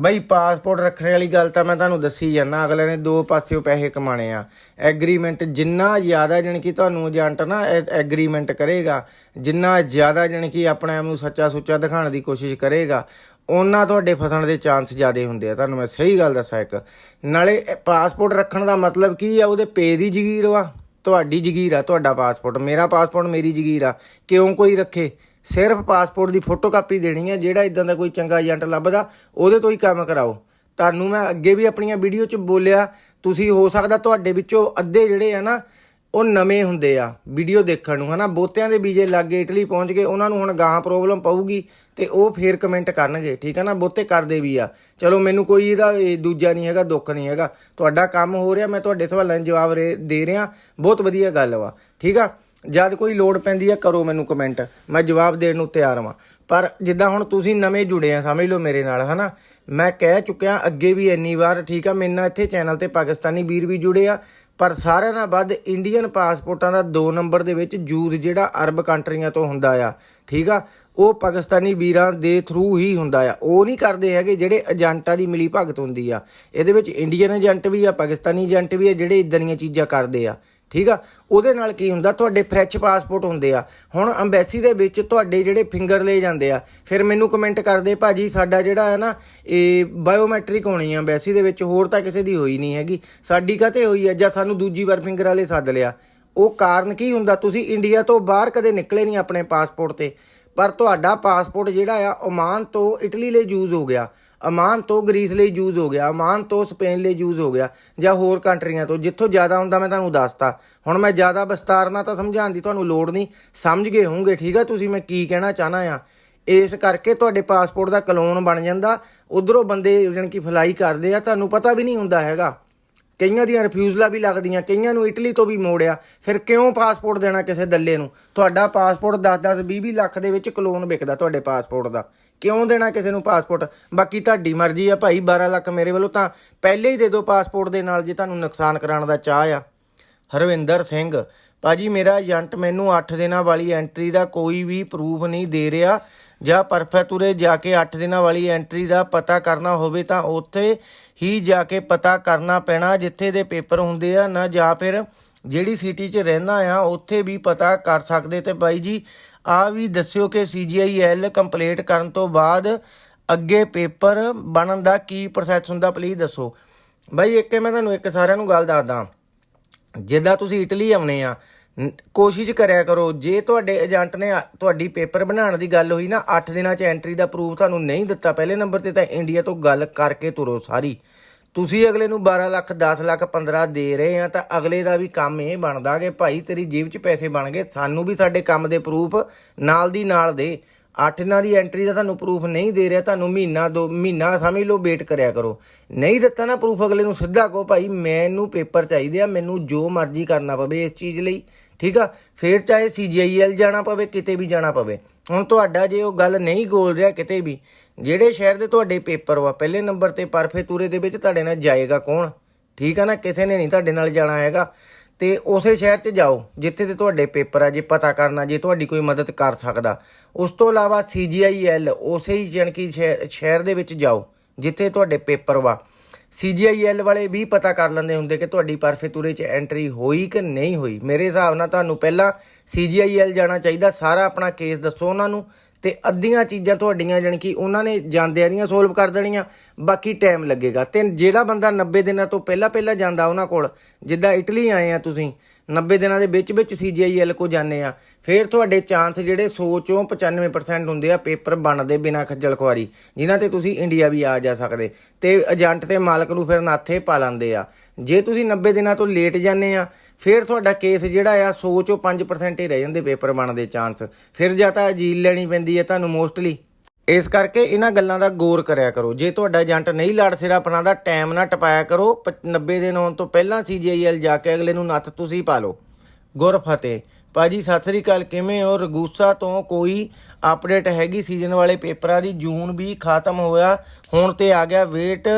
ਬਈ ਪਾਸਪੋਰਟ ਰੱਖਣ ਵਾਲੀ ਗੱਲ ਤਾਂ ਮੈਂ ਤੁਹਾਨੂੰ ਦੱਸੀ ਜਾਂਦਾ, ਅਗਲੇ ਨੇ ਦੋ ਪਾਸਿਓਂ ਪੈਸੇ ਕਮਾਣੇ ਆ। ਐਗਰੀਮੈਂਟ ਜਿੰਨਾ ਜ਼ਿਆਦਾ ਜਾਣੀ ਕਿ ਤੁਹਾਨੂੰ ਏਜੰਟ ਨਾ ਐਗਰੀਮੈਂਟ ਕਰੇਗਾ, ਜਿੰਨਾ ਜ਼ਿਆਦਾ ਜਾਣੀ ਕਿ ਆਪਣੇ ਆਪ ਨੂੰ ਸੱਚਾ ਸੁੱਚਾ ਦਿਖਾਉਣ ਦੀ ਕੋਸ਼ਿਸ਼ ਕਰੇਗਾ, ਉਹਨਾਂ ਤੁਹਾਡੇ ਫਸਣ ਦੇ ਚਾਂਸ ਜ਼ਿਆਦੇ ਹੁੰਦੇ ਆ। ਤੁਹਾਨੂੰ ਮੈਂ ਸਹੀ ਗੱਲ ਦੱਸਾਂ ਇੱਕ। ਨਾਲੇ ਪਾਸਪੋਰਟ ਰੱਖਣ ਦਾ ਮਤਲਬ ਕੀ ਆ, ਉਹਦੇ ਪੇ ਦੀ ਜ਼ਗੀਰ ਵਾ। ਤੁਹਾਡੀ ਜ਼ਗੀਰ ਆ, ਤੁਹਾਡਾ ਪਾਸਪੋਰਟ ਮੇਰਾ ਪਾਸਪੋਰਟ ਮੇਰੀ ਜ਼ਗੀਰ ਆ। ਕਿਉਂ ਕੋਈ ਰੱਖੇ? ਸਿਰਫ ਪਾਸਪੋਰਟ ਦੀ ਫੋਟੋਕਾਪੀ ਦੇਣੀ ਹੈ, ਜਿਹੜਾ ਇਦਾਂ ਦਾ ਕੋਈ ਚੰਗਾ ਏਜੰਟ ਲੱਭਦਾ, ਉਹਦੇ ਤੋਂ ਹੀ ਕੰਮ ਕਰਾਓ। ਤੁਹਾਨੂੰ ਮੈਂ ਅੱਗੇ ਵੀ ਆਪਣੀਆਂ ਵੀਡੀਓ 'ਚ ਬੋਲਿਆ, ਤੁਸੀਂ ਹੋ ਸਕਦਾ ਤੁਹਾਡੇ ਵਿੱਚੋਂ ਅੱਧੇ ਜਿਹੜੇ ਆ ਨਾ, ਉਹ ਨਵੇਂ ਹੁੰਦੇ ਆ, ਵੀਡੀਓ ਦੇਖਣ ਨੂੰ, ਹਨਾ? ਬਹੁਤਿਆਂ ਦੇ ਵੀਜ਼ੇ ਲੱਗੇ ਇਟਲੀ ਪਹੁੰਚ ਗਏ, ਉਹਨਾਂ ਨੂੰ ਹੁਣ ਗਾਂ ਪ੍ਰੋਬਲਮ ਪਊਗੀ ਤੇ ਉਹ ਫੇਰ ਕਮੈਂਟ ਕਰਨਗੇ, ਠੀਕ ਹੈ ਨਾ? ਬਹੁਤੇ ਕਰਦੇ ਵੀ ਆ। ਚਲੋ, ਮੈਨੂੰ ਕੋਈ ਇਹਦਾ ਦੂਜਾ ਨਹੀਂ ਹੈਗਾ, ਦੁੱਖ ਨਹੀਂ ਹੈਗਾ। ਤੁਹਾਡਾ ਕੰਮ ਹੋ ਰਿਹਾ, ਮੈਂ ਤੁਹਾਡੇ ਸਵਾਲਾਂ ਦੇ ਜਵਾਬ ਰੇ- ਦੇ ਰਿਹਾ। ਬਹੁਤ ਵਧੀਆ ਗੱਲ ਵਾ, ਠੀਕ ਆ? ਜਦ ਕੋਈ ਲੋੜ ਪੈਂਦੀ ਆ, ਕਰੋ ਮੈਨੂੰ ਕਮੈਂਟ ਮੈਂ ਜਵਾਬ ਦੇਣ ਨੂੰ ਤਿਆਰ ਹਾਂ ਪਰ ਜਿੱਦਾਂ ਹੁਣ ਤੁਸੀਂ ਨਵੇਂ ਜੁੜੇ ਆ, ਸਮਝ ਲਓ ਮੇਰੇ ਨਾਲ, ਹਨਾ? ਮੈਂ ਕਹਿ ਚੁੱਕਿਆ ਅੱਗੇ ਵੀ ਇੰਨੀ ਵਾਰ, ਠੀਕ ਆ, ਮੇਰੇ ਨਾਲ ਇੱਥੇ ਚੈਨਲ ਤੇ ਪਾਕਿਸਤਾਨੀ ਵੀਰ ਵੀ ਜੁੜੇ ਆ, ਪਰ ਸਾਰਿਆਂ ਨਾਲ ਵੱਧ ਇੰਡੀਅਨ ਪਾਸਪੋਰਟਾਂ ਦਾ 2 ਨੰਬਰ ਦੇ ਵਿੱਚ ਯੂਜ਼ ਜਿਹੜਾ ਅਰਬ ਕੰਟਰੀਆਂ ਤੋਂ ਹੁੰਦਾ ਆ, ਠੀਕ ਆ? ਉਹ ਪਾਕਿਸਤਾਨੀ ਵੀਰਾਂ ਦੇ ਥਰੂ ਹੀ ਹੁੰਦਾ ਆ। ਉਹ ਨਹੀਂ ਕਰਦੇ ਹੈਗੇ ਜਿਹੜੇ ਏਜੰਟਾਂ ਦੀ ਮਿਲੀ ਭਗਤ ਹੁੰਦੀ ਆ। ਇਹਦੇ ਵਿੱਚ ਇੰਡੀਅਨ ਏਜੰਟ ਵੀ ਆ, ਪਾਕਿਸਤਾਨੀ ਏਜੰਟ ਵੀ ਆ, ਜਿਹੜੇ ਇਦਾਂ ਦੀਆਂ ਚੀਜ਼ਾਂ ਕਰਦੇ ਆ। ਠੀਕ ਆ? ਉਹਦੇ ਨਾਲ ਕੀ ਹੁੰਦਾ? ਤੁਹਾਡੇ ਫ੍ਰੈਸ਼ ਪਾਸਪੋਰਟ ਹੁੰਦੇ ਆ। ਹੁਣ ਅੰਬੈਸੀ ਦੇ ਵਿੱਚ ਤੁਹਾਡੇ ਜਿਹੜੇ ਫਿੰਗਰ ਲਏ ਜਾਂਦੇ ਆ। ਫਿਰ ਮੈਨੂੰ ਕਮੈਂਟ ਕਰਦੇ ਭਾਜੀ, ਸਾਡਾ ਜਿਹੜਾ ਹੈ ਨਾ, ਇਹ ਬਾਇਓਮੈਟ੍ਰਿਕ ਹੋਣੀ ਆ ਅੰਬੈਸੀ ਦੇ ਵਿੱਚ, ਹੋਰ ਤਾਂ ਕਿਸੇ ਦੀ ਹੋਈ ਨਹੀਂ ਹੈਗੀ। ਸਾਡੀ ਕਾਤੇ ਹੋਈ ਆ? ਜਾਂ ਸਾਨੂੰ ਦੂਜੀ ਵਾਰ ਫਿੰਗਰ ਵਾਲੇ ਸੱਦ ਲਿਆ। ਉਹ ਕਾਰਨ ਕੀ ਹੁੰਦਾ? ਤੁਸੀਂ ਇੰਡੀਆ ਤੋਂ ਬਾਹਰ ਕਦੇ ਨਿਕਲੇ ਨਹੀਂ ਆਪਣੇ ਪਾਸਪੋਰਟ ਤੇ। ਪਰ ਤੁਹਾਡਾ ਪਾਸਪੋਰਟ ਜਿਹੜਾ ਆ ਓਮਾਨ ਤੋਂ ਇਟਲੀ ਲਈ ਯੂਜ਼ ਹੋ ਗਿਆ। ਅਮਾਨ ਤੋਂ ਗ੍ਰੀਸ ਲਈ ਯੂਜ਼ ਹੋ ਗਿਆ, ਅਮਾਨ ਤੋਂ ਸਪੇਨ ਲਈ ਯੂਜ਼ ਹੋ ਗਿਆ, ਜਾਂ ਹੋਰ ਕੰਟਰੀਆਂ ਤੋਂ, ਜਿੱਥੋਂ ਜ਼ਿਆਦਾ ਹੁੰਦਾ ਮੈਂ ਤੁਹਾਨੂੰ ਦੱਸਤਾ। ਹੁਣ ਮੈਂ ਜ਼ਿਆਦਾ ਵਿਸਤਾਰ ਨਾਲ ਤਾਂ ਸਮਝਾਉਣ ਦੀ ਤੁਹਾਨੂੰ ਲੋੜ ਨਹੀਂ, ਸਮਝ ਗਏ ਹੋਵੋਗੇ, ਠੀਕ ਆ? ਤੁਸੀਂ ਮੈਂ ਕੀ ਕਹਿਣਾ ਚਾਹਨਾ ਆ? ਇਸ ਕਰਕੇ ਤੁਹਾਡੇ ਪਾਸਪੋਰਟ ਦਾ ਕਲੋਨ ਬਣ ਜਾਂਦਾ, ਉਧਰੋਂ ਬੰਦੇ ਜਾਣੀ ਕਿ ਫਲਾਈ ਕਰਦੇ ਆ, ਤੁਹਾਨੂੰ ਪਤਾ ਵੀ ਨਹੀਂ ਹੁੰਦਾ ਹੈਗਾ। ਕਈਆਂ ਦੀਆਂ ਰਿਫਿਊਜ਼ਲਾਂ ਵੀ ਲੱਗਦੀਆਂ, ਕਈਆਂ ਨੂੰ ਇਟਲੀ ਤੋਂ ਵੀ ਮੋੜਿਆ, ਫਿਰ ਕਿਉਂ ਪਾਸਪੋਰਟ ਦੇਣਾ ਕਿਸੇ ਦੱਲੇ ਨੂੰ? ਤੁਹਾਡਾ ਪਾਸਪੋਰਟ 10-10 20-20 ਲੱਖ ਦੇ ਵਿੱਚ ਕਲੋਨ ਵਿਕਦਾ ਤੁਹਾਡੇ ਪਾਸਪੋਰਟ ਦਾ। ਕਿਉਂ ਦੇਣਾ ਕਿਸੇ ਨੂੰ ਪਾਸਪੋਰਟ? ਬਾਕੀ ਤੁਹਾਡੀ ਮਰਜ਼ੀ ਆ ਭਾਈ 12 ਲੱਖ ਮੇਰੇ ਵੱਲੋਂ ਤਾਂ ਪਹਿਲੇ ਹੀ ਦੇ ਦਿਓ ਪਾਸਪੋਰਟ ਦੇ ਨਾਲ ਜੇ ਤੁਹਾਨੂੰ ਨੁਕਸਾਨ ਕਰਾਉਣ ਦਾ ਚਾਹ ਆ। ਹਰਵਿੰਦਰ ਸਿੰਘ, ਭਾਜੀ ਮੇਰਾ ਏਜੰਟ ਮੈਨੂੰ 8 ਦਿਨਾਂ ਵਾਲੀ ਐਂਟਰੀ ਦਾ ਕੋਈ ਵੀ ਪ੍ਰੂਫ ਨਹੀਂ ਦੇ ਰਿਹਾ। ਜਾਂ ਪਰਫੈਕਟੂਰੇ ਜਾ ਕੇ 8 ਦਿਨਾਂ ਵਾਲੀ ਐਂਟਰੀ ਦਾ ਪਤਾ ਕਰਨਾ ਹੋਵੇ ਤਾਂ ਉੱਥੇ ਹੀ ਜਾ ਕੇ ਪਤਾ ਕਰਨਾ ਪੈਣਾ, ਜਿੱਥੇ ਦੇ ਪੇਪਰ ਹੁੰਦੇ ਆ। ਨਾ ਜਾਂ ਫਿਰ ਜਿਹੜੀ ਸਿਟੀ 'ਚ ਰਹਿਣਾ ਆ, ਉੱਥੇ ਵੀ ਪਤਾ ਕਰ ਸਕਦੇ ਤੇ ਬਾਈ ਜੀ ਆ ਵੀ ਦੱਸਿਓ ਕਿ CGIL ਕੰਪਲੀਟ ਕਰਨ ਤੋਂ ਬਾਅਦ ਅੱਗੇ ਪੇਪਰ ਬਣਨ ਦਾ ਕੀ ਪ੍ਰੋਸੈਸ ਹੁੰਦਾ ਪਲੀਜ਼ ਦੱਸੋ। ਬਾਈ, ਇੱਕ ਮੈਂ ਤੁਹਾਨੂੰ ਇੱਕ ਸਾਰਿਆਂ ਨੂੰ ਗੱਲ ਦੱਸਦਾ। ਜਿੱਦਾਂ ਤੁਸੀਂ ਇਟਲੀ ਆਉਣੇ ਆ ਕੋਸ਼ਿਸ਼ ਕਰਿਆ ਕਰੋ। ਜੇ ਤੁਹਾਡੇ ਏਜੰਟ ਨੇ ਤੁਹਾਡੀ ਪੇਪਰ ਬਣਾਉਣ ਦੀ ਗੱਲ ਹੋਈ ਨਾ 8 ਦਿਨਾਂ 'ਚ ਐਂਟਰੀ ਦਾ ਪ੍ਰੂਫ ਤੁਹਾਨੂੰ ਨਹੀਂ ਦਿੱਤਾ, ਪਹਿਲੇ ਨੰਬਰ ਤੇ ਤਾਂ ਇੰਡੀਆ ਤੋਂ ਗੱਲ ਕਰਕੇ ਤੁਰੋ ਸਾਰੀ। ਤੁਸੀਂ ਅਗਲੇ ਨੂੰ 12 ਲੱਖ 10 ਲੱਖ 15 ਦੇ ਰਹੇ ਆ ਤਾਂ ਅਗਲੇ ਦਾ ਵੀ ਕੰਮ ਇਹ ਬਣਦਾ ਕਿ ਭਾਈ ਤੇਰੀ ਜੇਬ 'ਚ ਪੈਸੇ ਬਣ ਗਏ, ਸਾਨੂੰ ਵੀ ਸਾਡੇ ਕੰਮ ਦੇ ਪ੍ਰੂਫ ਨਾਲ ਦੀ ਨਾਲ ਦੇ। ਅੱਠ ਦਿਨਾਂ ਦੀ ਐਂਟਰੀ ਦਾ ਤੁਹਾਨੂੰ ਪ੍ਰੂਫ ਨਹੀਂ ਦੇ ਰਿਹਾ, ਤੁਹਾਨੂੰ ਮਹੀਨਾ, ਦੋ, ਮਹੀਨਾ ਸਮਝ ਲਓ ਵੇਟ ਕਰਿਆ ਕਰੋ। ਨਹੀਂ ਦਿੱਤਾ ਨਾ ਪ੍ਰੂਫ ਅਗਲੇ ਨੂੰ ਸਿੱਧਾ ਕਹੋ ਭਾਈ ਮੈਨੂੰ ਪੇਪਰ ਚਾਹੀਦੇ ਆ, ਮੈਨੂੰ ਜੋ ਮਰਜ਼ੀ ਕਰਨਾ ਪਵੇ ਇਸ ਚੀਜ਼ ਲਈ, ਠੀਕ ਆ? ਫਿਰ ਚਾਹੇ ਸੀਜੀਆਈਐਲ ਜਾਣਾ ਪਵੇ, ਕਿਤੇ ਵੀ ਜਾਣਾ ਪਵੇ। ਹੁਣ ਤੁਹਾਡਾ ਜੇ ਉਹ ਗੱਲ ਨਹੀਂ ਗੋਲ ਰਿਹਾ ਕਿਤੇ ਵੀ ਜਿਹੜੇ ਸ਼ਹਿਰ ਦੇ ਤੁਹਾਡੇ ਪੇਪਰ ਵਾ, ਪਹਿਲੇ ਨੰਬਰ ਤੇ ਪਰਫੇ ਪਰਫੇਤੂਰੇ ਦੇ ਵਿੱਚ ਤੁਹਾਡੇ ਨਾਲ ਜਾਏਗਾ ਕੌਣ? ਠੀਕ ਆ ਨਾ? ਕਿਸੇ ਨੇ ਨਹੀਂ ਤੁਹਾਡੇ ਨਾਲ ਜਾਣਾ ਹੈਗਾ। ਤੇ ਉਸੇ ਸ਼ਹਿਰ 'ਚ ਜਾਓ, ਜਿੱਥੇ ਤੇ ਤੁਹਾਡੇ ਪੇਪਰ ਆ, ਜੇ ਪਤਾ ਕਰਨਾ, ਜੇ ਤੁਹਾਡੀ ਕੋਈ ਮਦਦ ਕਰ ਸਕਦਾ। ਉਸ ਤੋਂ ਇਲਾਵਾ ਸੀਜੀਆਈਐਲ ਉਸੇ ਹੀ ਜਾਣੀ ਕਿ ਸ਼ਹਿ- ਸ਼ਹਿਰ ਦੇ ਵਿੱਚ ਜਾਓ, ਜਿੱਥੇ ਤੁਹਾਡੇ ਪੇਪਰ ਵਾ। ਸੀਜੀਆਈਐਲ ਵਾਲੇ ਵੀ ਪਤਾ ਕਰ ਲੈਂਦੇ ਹੁੰਦੇ ਕਿ ਤੁਹਾਡੀ ਪਰਫੇ ਪਰਫੇਤੂਰੇ 'ਚ ਐਂਟਰੀ ਹੋਈ ਕਿ ਨਹੀਂ ਹੋਈ। ਮੇਰੇ ਹਿਸਾਬ ਨਾਲ ਤੁਹਾਨੂੰ ਪਹਿਲਾਂ ਸੀਜੀਆਈਐਲ ਜਾਣਾ ਚਾਹੀਦਾ, ਸਾਰਾ ਆਪਣਾ ਕੇਸ ਦੱਸੋ ਉਹਨਾਂ ਨੂੰ। ਤੇ ਅੱਧੀਆਂ ਚੀਜ਼ਾਂ ਤੁਹਾਡੀਆਂ ਜਾਣੀ ਕਿ ਉਹਨਾਂ ਨੇ ਜਾਂਦਿਆਂ ਦੀਆਂ ਸੋਲਵ ਕਰ ਦੇਣੀਆਂ, ਬਾਕੀ ਟਾਈਮ ਲੱਗੇਗਾ। ਤੇ ਜਿਹੜਾ ਬੰਦਾ 90 ਦਿਨਾਂ ਤੋਂ ਪਹਿਲਾਂ ਪਹਿਲਾਂ ਜਾਂਦਾ ਉਹਨਾਂ ਕੋਲ, ਜਿੱਦਾਂ ਇਟਲੀ ਆਏ ਆ ਤੁਸੀਂ 90 ਦਿਨਾਂ ਦੇ ਵਿੱਚ ਵਿੱਚ ਸੀਜੀਆਈਐਲ ਕੋ ਜਾਂਦੇ ਆ, ਫਿਰ ਤੁਹਾਡੇ ਚਾਂਸ ਜਿਹੜੇ 100 ਚੋਂ 95% ਹੁੰਦੇ ਆ ਪੇਪਰ ਬਣਦੇ ਬਿਨਾ ਖੱਜਲ ਖੁਆਰੀ, ਜਿਨ੍ਹਾਂ ਤੇ ਤੁਸੀਂ ਇੰਡੀਆ ਵੀ ਆ ਜਾ ਸਕਦੇ। ਤੇ ਏਜੰਟ ਤੇ ਮਾਲਕ ਨੂੰ ਫਿਰ ਨਾਥੇ ਪਾ ਲੈਂਦੇ ਆ। ਜੇ ਤੁਸੀਂ 90 ਦਿਨਾਂ ਤੋਂ ਲੇਟ ਜਾਂਦੇ ਆ ਫਿਰ ਤੁਹਾਡਾ ਕੇਸ ਜਿਹੜਾ ਆ 100 ਚੋਂ 5% ਹੀ ਰਹਿ ਜਾਂਦੇ ਪੇਪਰ ਬਣਨ ਦੇ ਚਾਂਸ। ਫਿਰ ਜਾਂ ਤਾਂ ਅਜੀਲ ਲੈਣੀ ਪੈਂਦੀ ਹੈ ਤੁਹਾਨੂੰ ਮੋਸਟਲੀ ਇਸ ਕਰਕੇ ਇਹਨਾਂ ਗੱਲਾਂ ਦਾ ਗੌਰ ਕਰਿਆ ਕਰੋ। ਜੇ ਤੁਹਾਡਾ ਏਜੰਟ ਨਹੀਂ ਲੜ ਸਿਰ, ਆਪਣਾ ਦਾ ਟਾਈਮ ਨਾ ਟਪਾਇਆ ਕਰੋ। ਪ- 90 ਦਿਨ ਆਉਣ ਤੋਂ ਪਹਿਲਾਂ ਸੀਜੀਆਈਐਲ ਜਾ ਕੇ ਅਗਲੇ ਨੂੰ ਨੱਥ ਤੁਸੀਂ ਪਾ ਲਓ। ਗੁਰ ਫਤਿਹ। ਭਾਜੀ, ਸਤਿ ਸ੍ਰੀ ਅਕਾਲ। ਕਿਵੇਂ ਹੋ? ਰਗੂਸਾ ਤੋਂ ਕੋਈ ਅਪਡੇਟ ਹੈਗੀ ਸੀਜ਼ਨ ਵਾਲੇ ਪੇਪਰਾਂ ਦੀ? ਜੂਨ ਵੀ ਖਤਮ ਹੋਇਆ। ਹੁਣ ਤੇ ਆ ਗਿਆ ਵੇਟ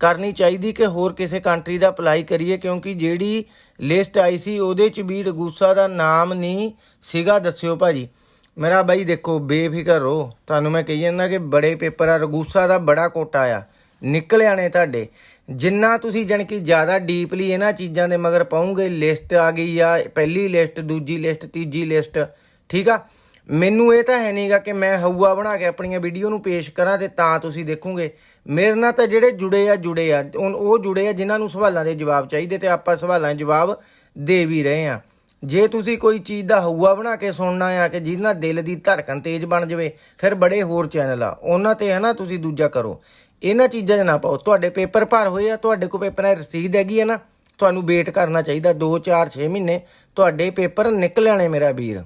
ਕਰਨੀ ਚਾਹੀਦੀ ਕਿ ਹੋਰ ਕਿਸੇ ਕੰਟਰੀ ਦਾ ਅਪਲਾਈ ਕਰੀਏ, ਕਿਉਂਕਿ ਜਿਹੜੀ ਲਿਸਟ ਆਈ ਸੀ ਉਹਦੇ ਚ ਵੀ ਰਗੂਸਾ ਦਾ ਨਾਮ ਨਹੀਂ ਸੀਗਾ, ਦੱਸਿਓ ਭਾਜੀ। ਮੇਰਾ ਬਾਈ ਦੇਖੋ, ਬੇਫਿਕਰ ਰਹੋ। ਤੁਹਾਨੂੰ ਮੈਂ ਕਹੀ ਜਾਂਦਾ ਕਿ ਬੜੇ ਪੇਪਰ ਆ, ਰਗੂਸਾ ਦਾ ਬੜਾ ਕੋਟਾ ਆ। ਨਿਕਲਿਆ ਨੇ ਤੁਹਾਡੇ। ਜਿੰਨਾ ਤੁਸੀਂ ਜਣ ਕਿ ਜ਼ਿਆਦਾ ਡੀਪਲੀ ਇਹਨਾਂ ਚੀਜ਼ਾਂ ਦੇ ਮਗਰ ਪਾਉਂਗੇ ਲਿਸਟ ਆ ਗਈ ਆ, ਪਹਿਲੀ ਲਿਸਟ ਦੂਜੀ ਲਿਸਟ ਤੀਜੀ ਲਿਸਟ ਠੀਕ ਆ? ਮੈਨੂੰ ਇਹ ਤਾਂ ਹੈ ਨਹੀਂਗਾ ਕਿ ਮੈਂ ਹਊਆ ਬਣਾ ਕੇ ਆਪਣੀਆਂ ਵੀਡੀਓ ਨੂੰ ਪੇਸ਼ ਕਰਾਂ ਤੇ ਤਾਂ ਤੁਸੀਂ ਦੇਖੋਗੇ। ਮੇਰੇ ਨਾਲ ਤਾਂ ਜਿਹੜੇ ਜੁੜੇ ਆ ਜੁੜੇ ਆ। ਹੁਣ ਉਹ ਜੁੜੇ ਆ ਜਿਨ੍ਹਾਂ ਨੂੰ ਸਵਾਲਾਂ ਦੇ ਜਵਾਬ ਚਾਹੀਦੇ ਤੇ ਆਪਾਂ ਸਵਾਲਾਂ ਦੇ ਜਵਾਬ ਦੇ ਵੀ ਰਹੇ ਆ। ਜੇ ਤੁਸੀਂ ਕੋਈ ਚੀਜ਼ ਦਾ ਹਊਆ ਬਣਾ ਕੇ ਸੁਣਨਾ ਆ ਕਿ ਜਿਹਦੇ ਨਾਲ ਦਿਲ ਦੀ ਧੜਕਣ ਤੇਜ਼ ਬਣ ਜਾਵੇ, ਫਿਰ ਬੜੇ ਹੋਰ ਚੈਨਲ ਆ। ਉਹਨਾਂ ਤੇ ਹੈ ਨਾ ਤੁਸੀਂ ਦੂਜਾ ਕਰੋ। ਇਹਨਾਂ ਚੀਜ਼ਾਂ 'ਚ ਨਾ ਪਾਓ। ਤੁਹਾਡੇ ਪੇਪਰ ਭਰ ਹੋਏ ਆ, ਤੁਹਾਡੇ ਕੋਲ ਪੇਪਰਾਂ ਦੀ ਰਸੀਦ ਹੈਗੀ ਹੈ ਨਾ, ਤੁਹਾਨੂੰ ਵੇਟ ਕਰਨਾ ਚਾਹੀਦਾ 2 4 6 ਮਹੀਨੇ। ਤੁਹਾਡੇ ਪੇਪਰ ਨਿਕਲ ਆਣੇ ਮੇਰਾ ਵੀਰ।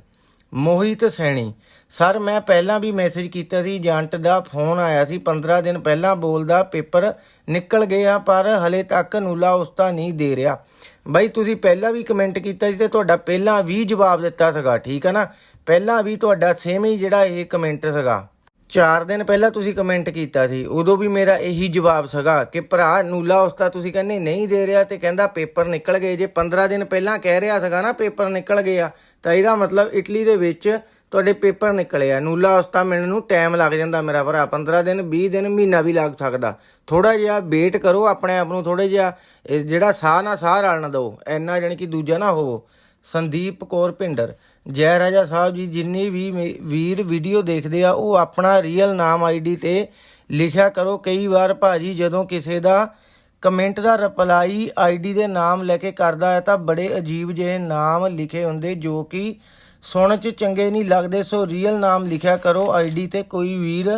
ਮੋਹਿਤ ਸੈਣੀ। ਸਰ, ਮੈਂ ਪਹਿਲਾਂ ਵੀ ਮੈਸੇਜ ਕੀਤਾ ਸੀ, ਏਜੰਟ ਦਾ ਫੋਨ ਆਇਆ ਸੀ। 15 ਦਿਨ ਪਹਿਲਾਂ ਬੋਲਦਾ, ਪੇਪਰ ਨਿਕਲ ਗਏ ਆ, ਪਰ ਹਲੇ ਤੱਕ ਨੂਲਾ ਉਸਤਾ ਨਹੀਂ ਦੇ ਰਿਹਾ। ਬਾਈ, ਤੁਸੀਂ ਪਹਿਲਾਂ ਵੀ ਕਮੈਂਟ ਕੀਤਾ ਸੀ ਤੇ ਤੁਹਾਡਾ ਪਹਿਲਾਂ ਵੀ ਜਵਾਬ ਦਿੱਤਾ ਸੀਗਾ, ਠੀਕ ਹੈ ਨਾ? ਪਹਿਲਾਂ ਵੀ ਤੁਹਾਡਾ ਸੇਮ ਹੀ ਜਿਹੜਾ ਇਹ ਕਮੈਂਟ ਸੀਗਾ। 4 ਦਿਨ ਪਹਿਲਾਂ ਤੁਸੀਂ ਕਮੈਂਟ ਕੀਤਾ ਸੀ, ਉਦੋਂ ਵੀ ਮੇਰਾ ਇਹੀ ਜਵਾਬ ਸੀਗਾ ਕਿ ਭਰਾ ਨੂਲਾ ਉਸਤਾ ਤੁਸੀਂ ਕਹਿੰਦੇ ਨਹੀਂ ਦੇ ਰਿਹਾ ਤੇ ਕਹਿੰਦਾ ਪੇਪਰ ਨਿਕਲ ਗਏ, ਜੇ 15 ਦਿਨ ਪਹਿਲਾਂ ਕਹਿ ਰਿਹਾ ਸੀਗਾ ਨਾ ਪੇਪਰ ਨਿਕਲ ਗਿਆ ਤਾਂ ਇਹਦਾ ਮਤਲਬ ਇਟਲੀ ਦੇ ਵਿੱਚ ਤੁਹਾਡੇ ਪੇਪਰ ਨਿਕਲੇ ਆ। ਨੂਲਾ ਉਸਤਾ ਮਿਲਣ ਨੂੰ ਟਾਈਮ ਲੱਗ ਜਾਂਦਾ ਮੇਰਾ ਭਰਾ 15 ਦਿਨ 20 ਦਿਨ, ਮਹੀਨਾ ਵੀ ਲੱਗ ਸਕਦਾ। ਥੋੜਾ ਜਿਹਾ ਵੇਟ ਕਰੋ ਆਪਣੇ ਆਪ ਨੂੰ ਥੋੜਾ ਜਿਹਾ, ਇਹ ਜਿਹੜਾ ਸਾਹ ਨਾ ਸਾਹ ਰਲਣ ਦਿਓ ਐਨਾ ਜਾਨੀ ਕਿ ਦੂਜਾ ਨਾ ਹੋਵੋ। ਸੰਦੀਪ ਕੌਰ ਭਿੰਡਰ ਜੈ ਰਾਜਾ ਸਾਹਿਬ ਜੀ ਜਿੰਨੀ ਵੀ ਵੀਰ ਵੀਡੀਓ ਦੇਖਦੇ ਆ, ਉਹ ਆਪਣਾ ਰੀਅਲ ਨਾਮ ਆਈਡੀ ਤੇ ਲਿਖਿਆ ਕਰੋ। ਕਈ ਵਾਰ ਭਾਜੀ ਜਦੋਂ ਕਿਸੇ ਦਾ ਕਮੈਂਟ ਦਾ ਰਿਪਲਾਈ ਆਈਡੀ ਦੇ ਨਾਮ ਲੈ ਕੇ ਕਰਦਾ ਹੈ, ਤਾਂ ਬੜੇ ਅਜੀਬ ਜਿਹੇ ਨਾਮ ਲਿਖੇ ਹੁੰਦੇ, ਜੋ ਕਿ ਸੁਣਨ 'ਚ ਚੰਗੇ ਨਹੀਂ ਲੱਗਦੇ। ਸੋ ਰੀਅਲ ਨਾਮ ਲਿਖਿਆ ਕਰੋ ਆਈਡੀ ਤੇ। ਕੋਈ ਵੀਰ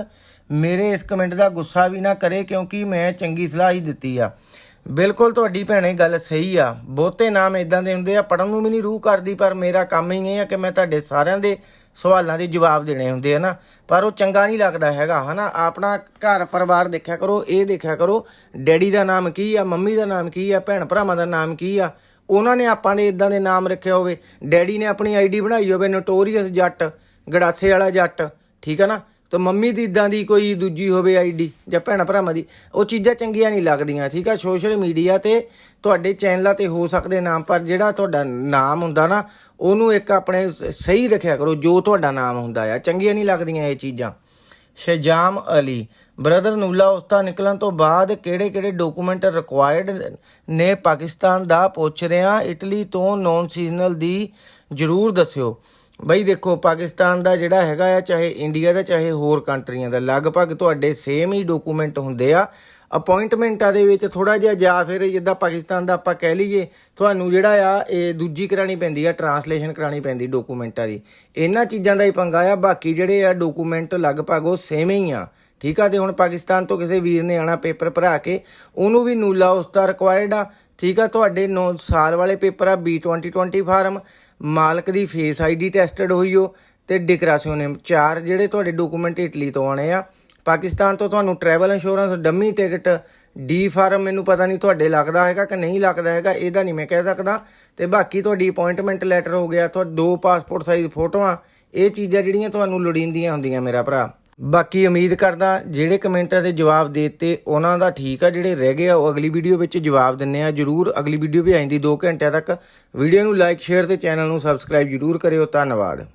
ਮੇਰੇ ਇਸ ਕਮੈਂਟ ਦਾ ਗੁੱਸਾ ਵੀ ਨਾ ਕਰੇ, ਕਿਉਂਕਿ ਮੈਂ ਚੰਗੀ ਸਲਾਹ ਹੀ ਦਿੱਤੀ ਆ। ਬਿਲਕੁਲ ਤੁਹਾਡੀ ਭੈਣੇ, ਗੱਲ ਸਹੀ ਆ। ਬਹੁਤੇ ਨਾਮ ਇਦਾਂ ਦੇ ਹੁੰਦੇ ਆ ਪੜਨ ਨੂੰ ਵੀ ਨਹੀਂ ਰੂਹ ਕਰਦੀ, ਪਰ ਮੇਰਾ ਕੰਮ ਹੀ ਇਹ ਆ ਕਿ ਮੈਂ ਤੁਹਾਡੇ ਸਾਰਿਆਂ ਦੇ ਸਵਾਲਾਂ ਦੇ ਜਵਾਬ ਦੇਣੇ ਹੁੰਦੇ ਆ ਨਾ। ਪਰ ਉਹ ਚੰਗਾ ਨਹੀਂ ਲੱਗਦਾ ਹੈਗਾ, ਹਨਾ? ਆਪਣਾ ਘਰ ਪਰਿਵਾਰ ਦੇਖਿਆ ਕਰੋ, ਇਹ ਦੇਖਿਆ ਕਰੋ, ਡੈਡੀ ਦਾ ਨਾਮ ਕੀ ਆ, ਮੰਮੀ ਦਾ ਨਾਮ ਕੀ ਆ, ਭੈਣ ਭਰਾਵਾਂ ਦਾ ਨਾਮ ਕੀ ਆ? ਉਹਨਾਂ ਨੇ ਆਪਾਂ ਦੇ ਇਦਾਂ ਦੇ ਨਾਮ ਰੱਖੇ ਹੋਵੇ। ਡੈਡੀ ਨੇ ਆਪਣੀ ਆਈਡੀ ਬਣਾਈ ਹੋਵੇ, ਨੋਟੋਰੀਅਸ ਜੱਟ, ਗੜਾਸੇ ਵਾਲਾ ਜੱਟ, ਠੀਕ ਆ ਨਾ? ਤਾਂ ਮੰਮੀ ਦੀ ਇਦਾਂ ਦੀ ਕੋਈ ਦੂਜੀ ਹੋਵੇ ਆਈਡੀ ਜਾਂ ਭੈਣ ਭਰਾਵਾਂ ਦੀ, ਉਹ ਚੀਜ਼ਾਂ ਚੰਗੀਆਂ ਨਹੀਂ ਲੱਗਦੀਆਂ, ਠੀਕ ਆ? ਸੋਸ਼ਲ ਮੀਡੀਆ ਤੇ ਤੁਹਾਡੇ ਚੈਨਲਾਂ ਤੇ ਹੋ ਸਕਦੇ ਨਾਮ, ਪਰ ਜਿਹੜਾ ਤੁਹਾਡਾ ਨਾਮ ਹੁੰਦਾ ਨਾ, ਉਹਨੂੰ ਇੱਕ ਆਪਣੇ ਸਹੀ ਰੱਖਿਆ ਕਰੋ, ਜੋ ਤੁਹਾਡਾ ਨਾਮ ਹੁੰਦਾ ਆ। ਚੰਗੀਆਂ ਨਹੀਂ ਲੱਗਦੀਆਂ ਇਹ ਚੀਜ਼ਾਂ। ਸ਼ਜਾਮ ਅਲੀ, ਬ੍ਰਦਰ ਨੂਲਾ ਉਸਤਾ ਨਿਕਲਣ ਤੋਂ ਬਾਅਦ ਕਿਹੜੇ ਕਿਹੜੇ ਡਾਕੂਮੈਂਟ ਰਿਕੁਆਇਰਡ ਨੇ ਪਾਕਿਸਤਾਨ ਦਾ ਪੁੱਛ ਰਿਹਾ, ਇਟਲੀ ਤੋਂ ਨੌਨ ਸੀਜ਼ਨਲ ਦੀ ਜਰੂਰ ਦੱਸਿਓ। ਬਈ ਦੇਖੋ, ਪਾਕਿਸਤਾਨ ਦਾ ਜਿਹੜਾ ਹੈਗਾ ਆ, ਚਾਹੇ ਇੰਡੀਆ ਦਾ, ਚਾਹੇ ਹੋਰ ਕੰਟਰੀਆਂ ਦਾ, ਲਗਭਗ ਤੁਹਾਡੇ ਸੇਮ ਹੀ ਡਾਕੂਮੈਂਟ ਹੁੰਦੇ ਆ। ਅਪਾਇੰਟਮੈਂਟਾਂ ਦੇ ਵਿੱਚ ਥੋੜਾ ਜਿਹਾ ਜਾਂ ਫਿਰ ਜਿੱਦਾਂ ਪਾਕਿਸਤਾਨ ਦਾ ਆਪਾਂ ਕਹਿ ਲਈਏ, ਤੁਹਾਨੂੰ ਜਿਹੜਾ ਆ, ਇਹ ਦੂਜੀ ਕਰਾਣੀ ਪੈਂਦੀ ਆ ਟਰਾਂਸਲੇਸ਼ਨ ਕਰਾਣੀ ਪੈਂਦੀ ਡਾਕੂਮੈਂਟਾਂ ਦੀ। ਇਹਨਾਂ ਚੀਜ਼ਾਂ ਦਾ ਹੀ ਪੰਗਾ ਆ, ਬਾਕੀ ਜਿਹੜੇ ਆ ਡਾਕੂਮੈਂਟ ਲਗਭਗ ਉਹ ਸੇਮ ਹੀ ਆ। ਠੀਕ ਆ, ਤੇ ਹੁਣ ਪਾਕਿਸਤਾਨ ਤੋਂ ਕਿਸੇ ਵੀਰ ਨੇ ਆਣਾ ਪੇਪਰ ਭਰਾ ਕੇ, ਉਹਨੂੰ ਵੀ ਨੂਲਾ ਉਸ ਦਾ ਰਿਕੁਆਇਰਡ ਆ। ਠੀਕ ਆ, ਤੁਹਾਡੇ 9 ਸਾਲ ਵਾਲੇ ਪੇਪਰ ਆ B2020 ਫਾਰਮ ਮਾਲਕ ਦੀ ਫੇਸ ਆਈਡੀ ਟੈਸਟਡ ਹੋਈ ਹੋ ਤੇ ਡਿਕਰਾਸੀਓਨੇਮ ਚਾਰ ਜਿਹੜੇ ਤੁਹਾਡੇ ਡਾਕੂਮੈਂਟ ਇਟਲੀ ਤੋਂ ਆਣੇ ਆ। ਪਾਕਿਸਤਾਨ ਤੋਂ ਤੁਹਾਨੂੰ travel insurance dummy ticket D form ਮੈਨੂੰ ਪਤਾ ਨਹੀਂ ਤੁਹਾਡੇ ਲੱਗਦਾ ਹੈਗਾ ਕਿ ਨਹੀਂ ਲੱਗਦਾ ਹੈਗਾ, ਇਹਦਾ ਨਹੀਂ ਮੈਂ ਕਹਿ ਸਕਦਾ। ਤੇ ਬਾਕੀ ਤੁਹਾਡੀ ਅਪਾਇੰਟਮੈਂਟ ਲੈਟਰ ਹੋ ਗਿਆ, ਤੁਹਾਡੇ ਦੋ ਪਾਸਪੋਰਟ ਸਾਈਜ਼ ਫੋਟੋਆਂ, ਇਹ ਚੀਜ਼ਾਂ ਜਿਹੜੀਆਂ ਤੁਹਾਨੂੰ ਲੋੜੀਂਦੀਆਂ ਹੁੰਦੀਆਂ ਮੇਰਾ ਭਰਾ। ਬਾਕੀ ਉਮੀਦ ਕਰਦਾ ਜਿਹੜੇ ਕਮੈਂਟਾਂ ਦੇ ਜਵਾਬ ਦੇ ਦਿੱਤੇ ਉਹਨਾਂ ਦਾ ਠੀਕ ਆ, ਜਿਹੜੇ ਰਹਿ ਗਏ ਆ, ਉਹ ਅਗਲੀ ਵੀਡੀਓ ਵਿੱਚ ਜਵਾਬ ਦਿੰਨੇ ਆ। ਜਰੂਰ ਅਗਲੀ ਵੀਡੀਓ ਵੀ ਆਈਂਦੀ 2 ਘੰਟਿਆਂ ਤੱਕ। ਵੀਡੀਓ ਨੂੰ ਲਾਈਕ ਸ਼ੇਅਰ ਤੇ ਚੈਨਲ ਨੂੰ ਸਬਸਕ੍ਰਾਈਬ ਜਰੂਰ ਕਰਿਓ। ਧੰਨਵਾਦ।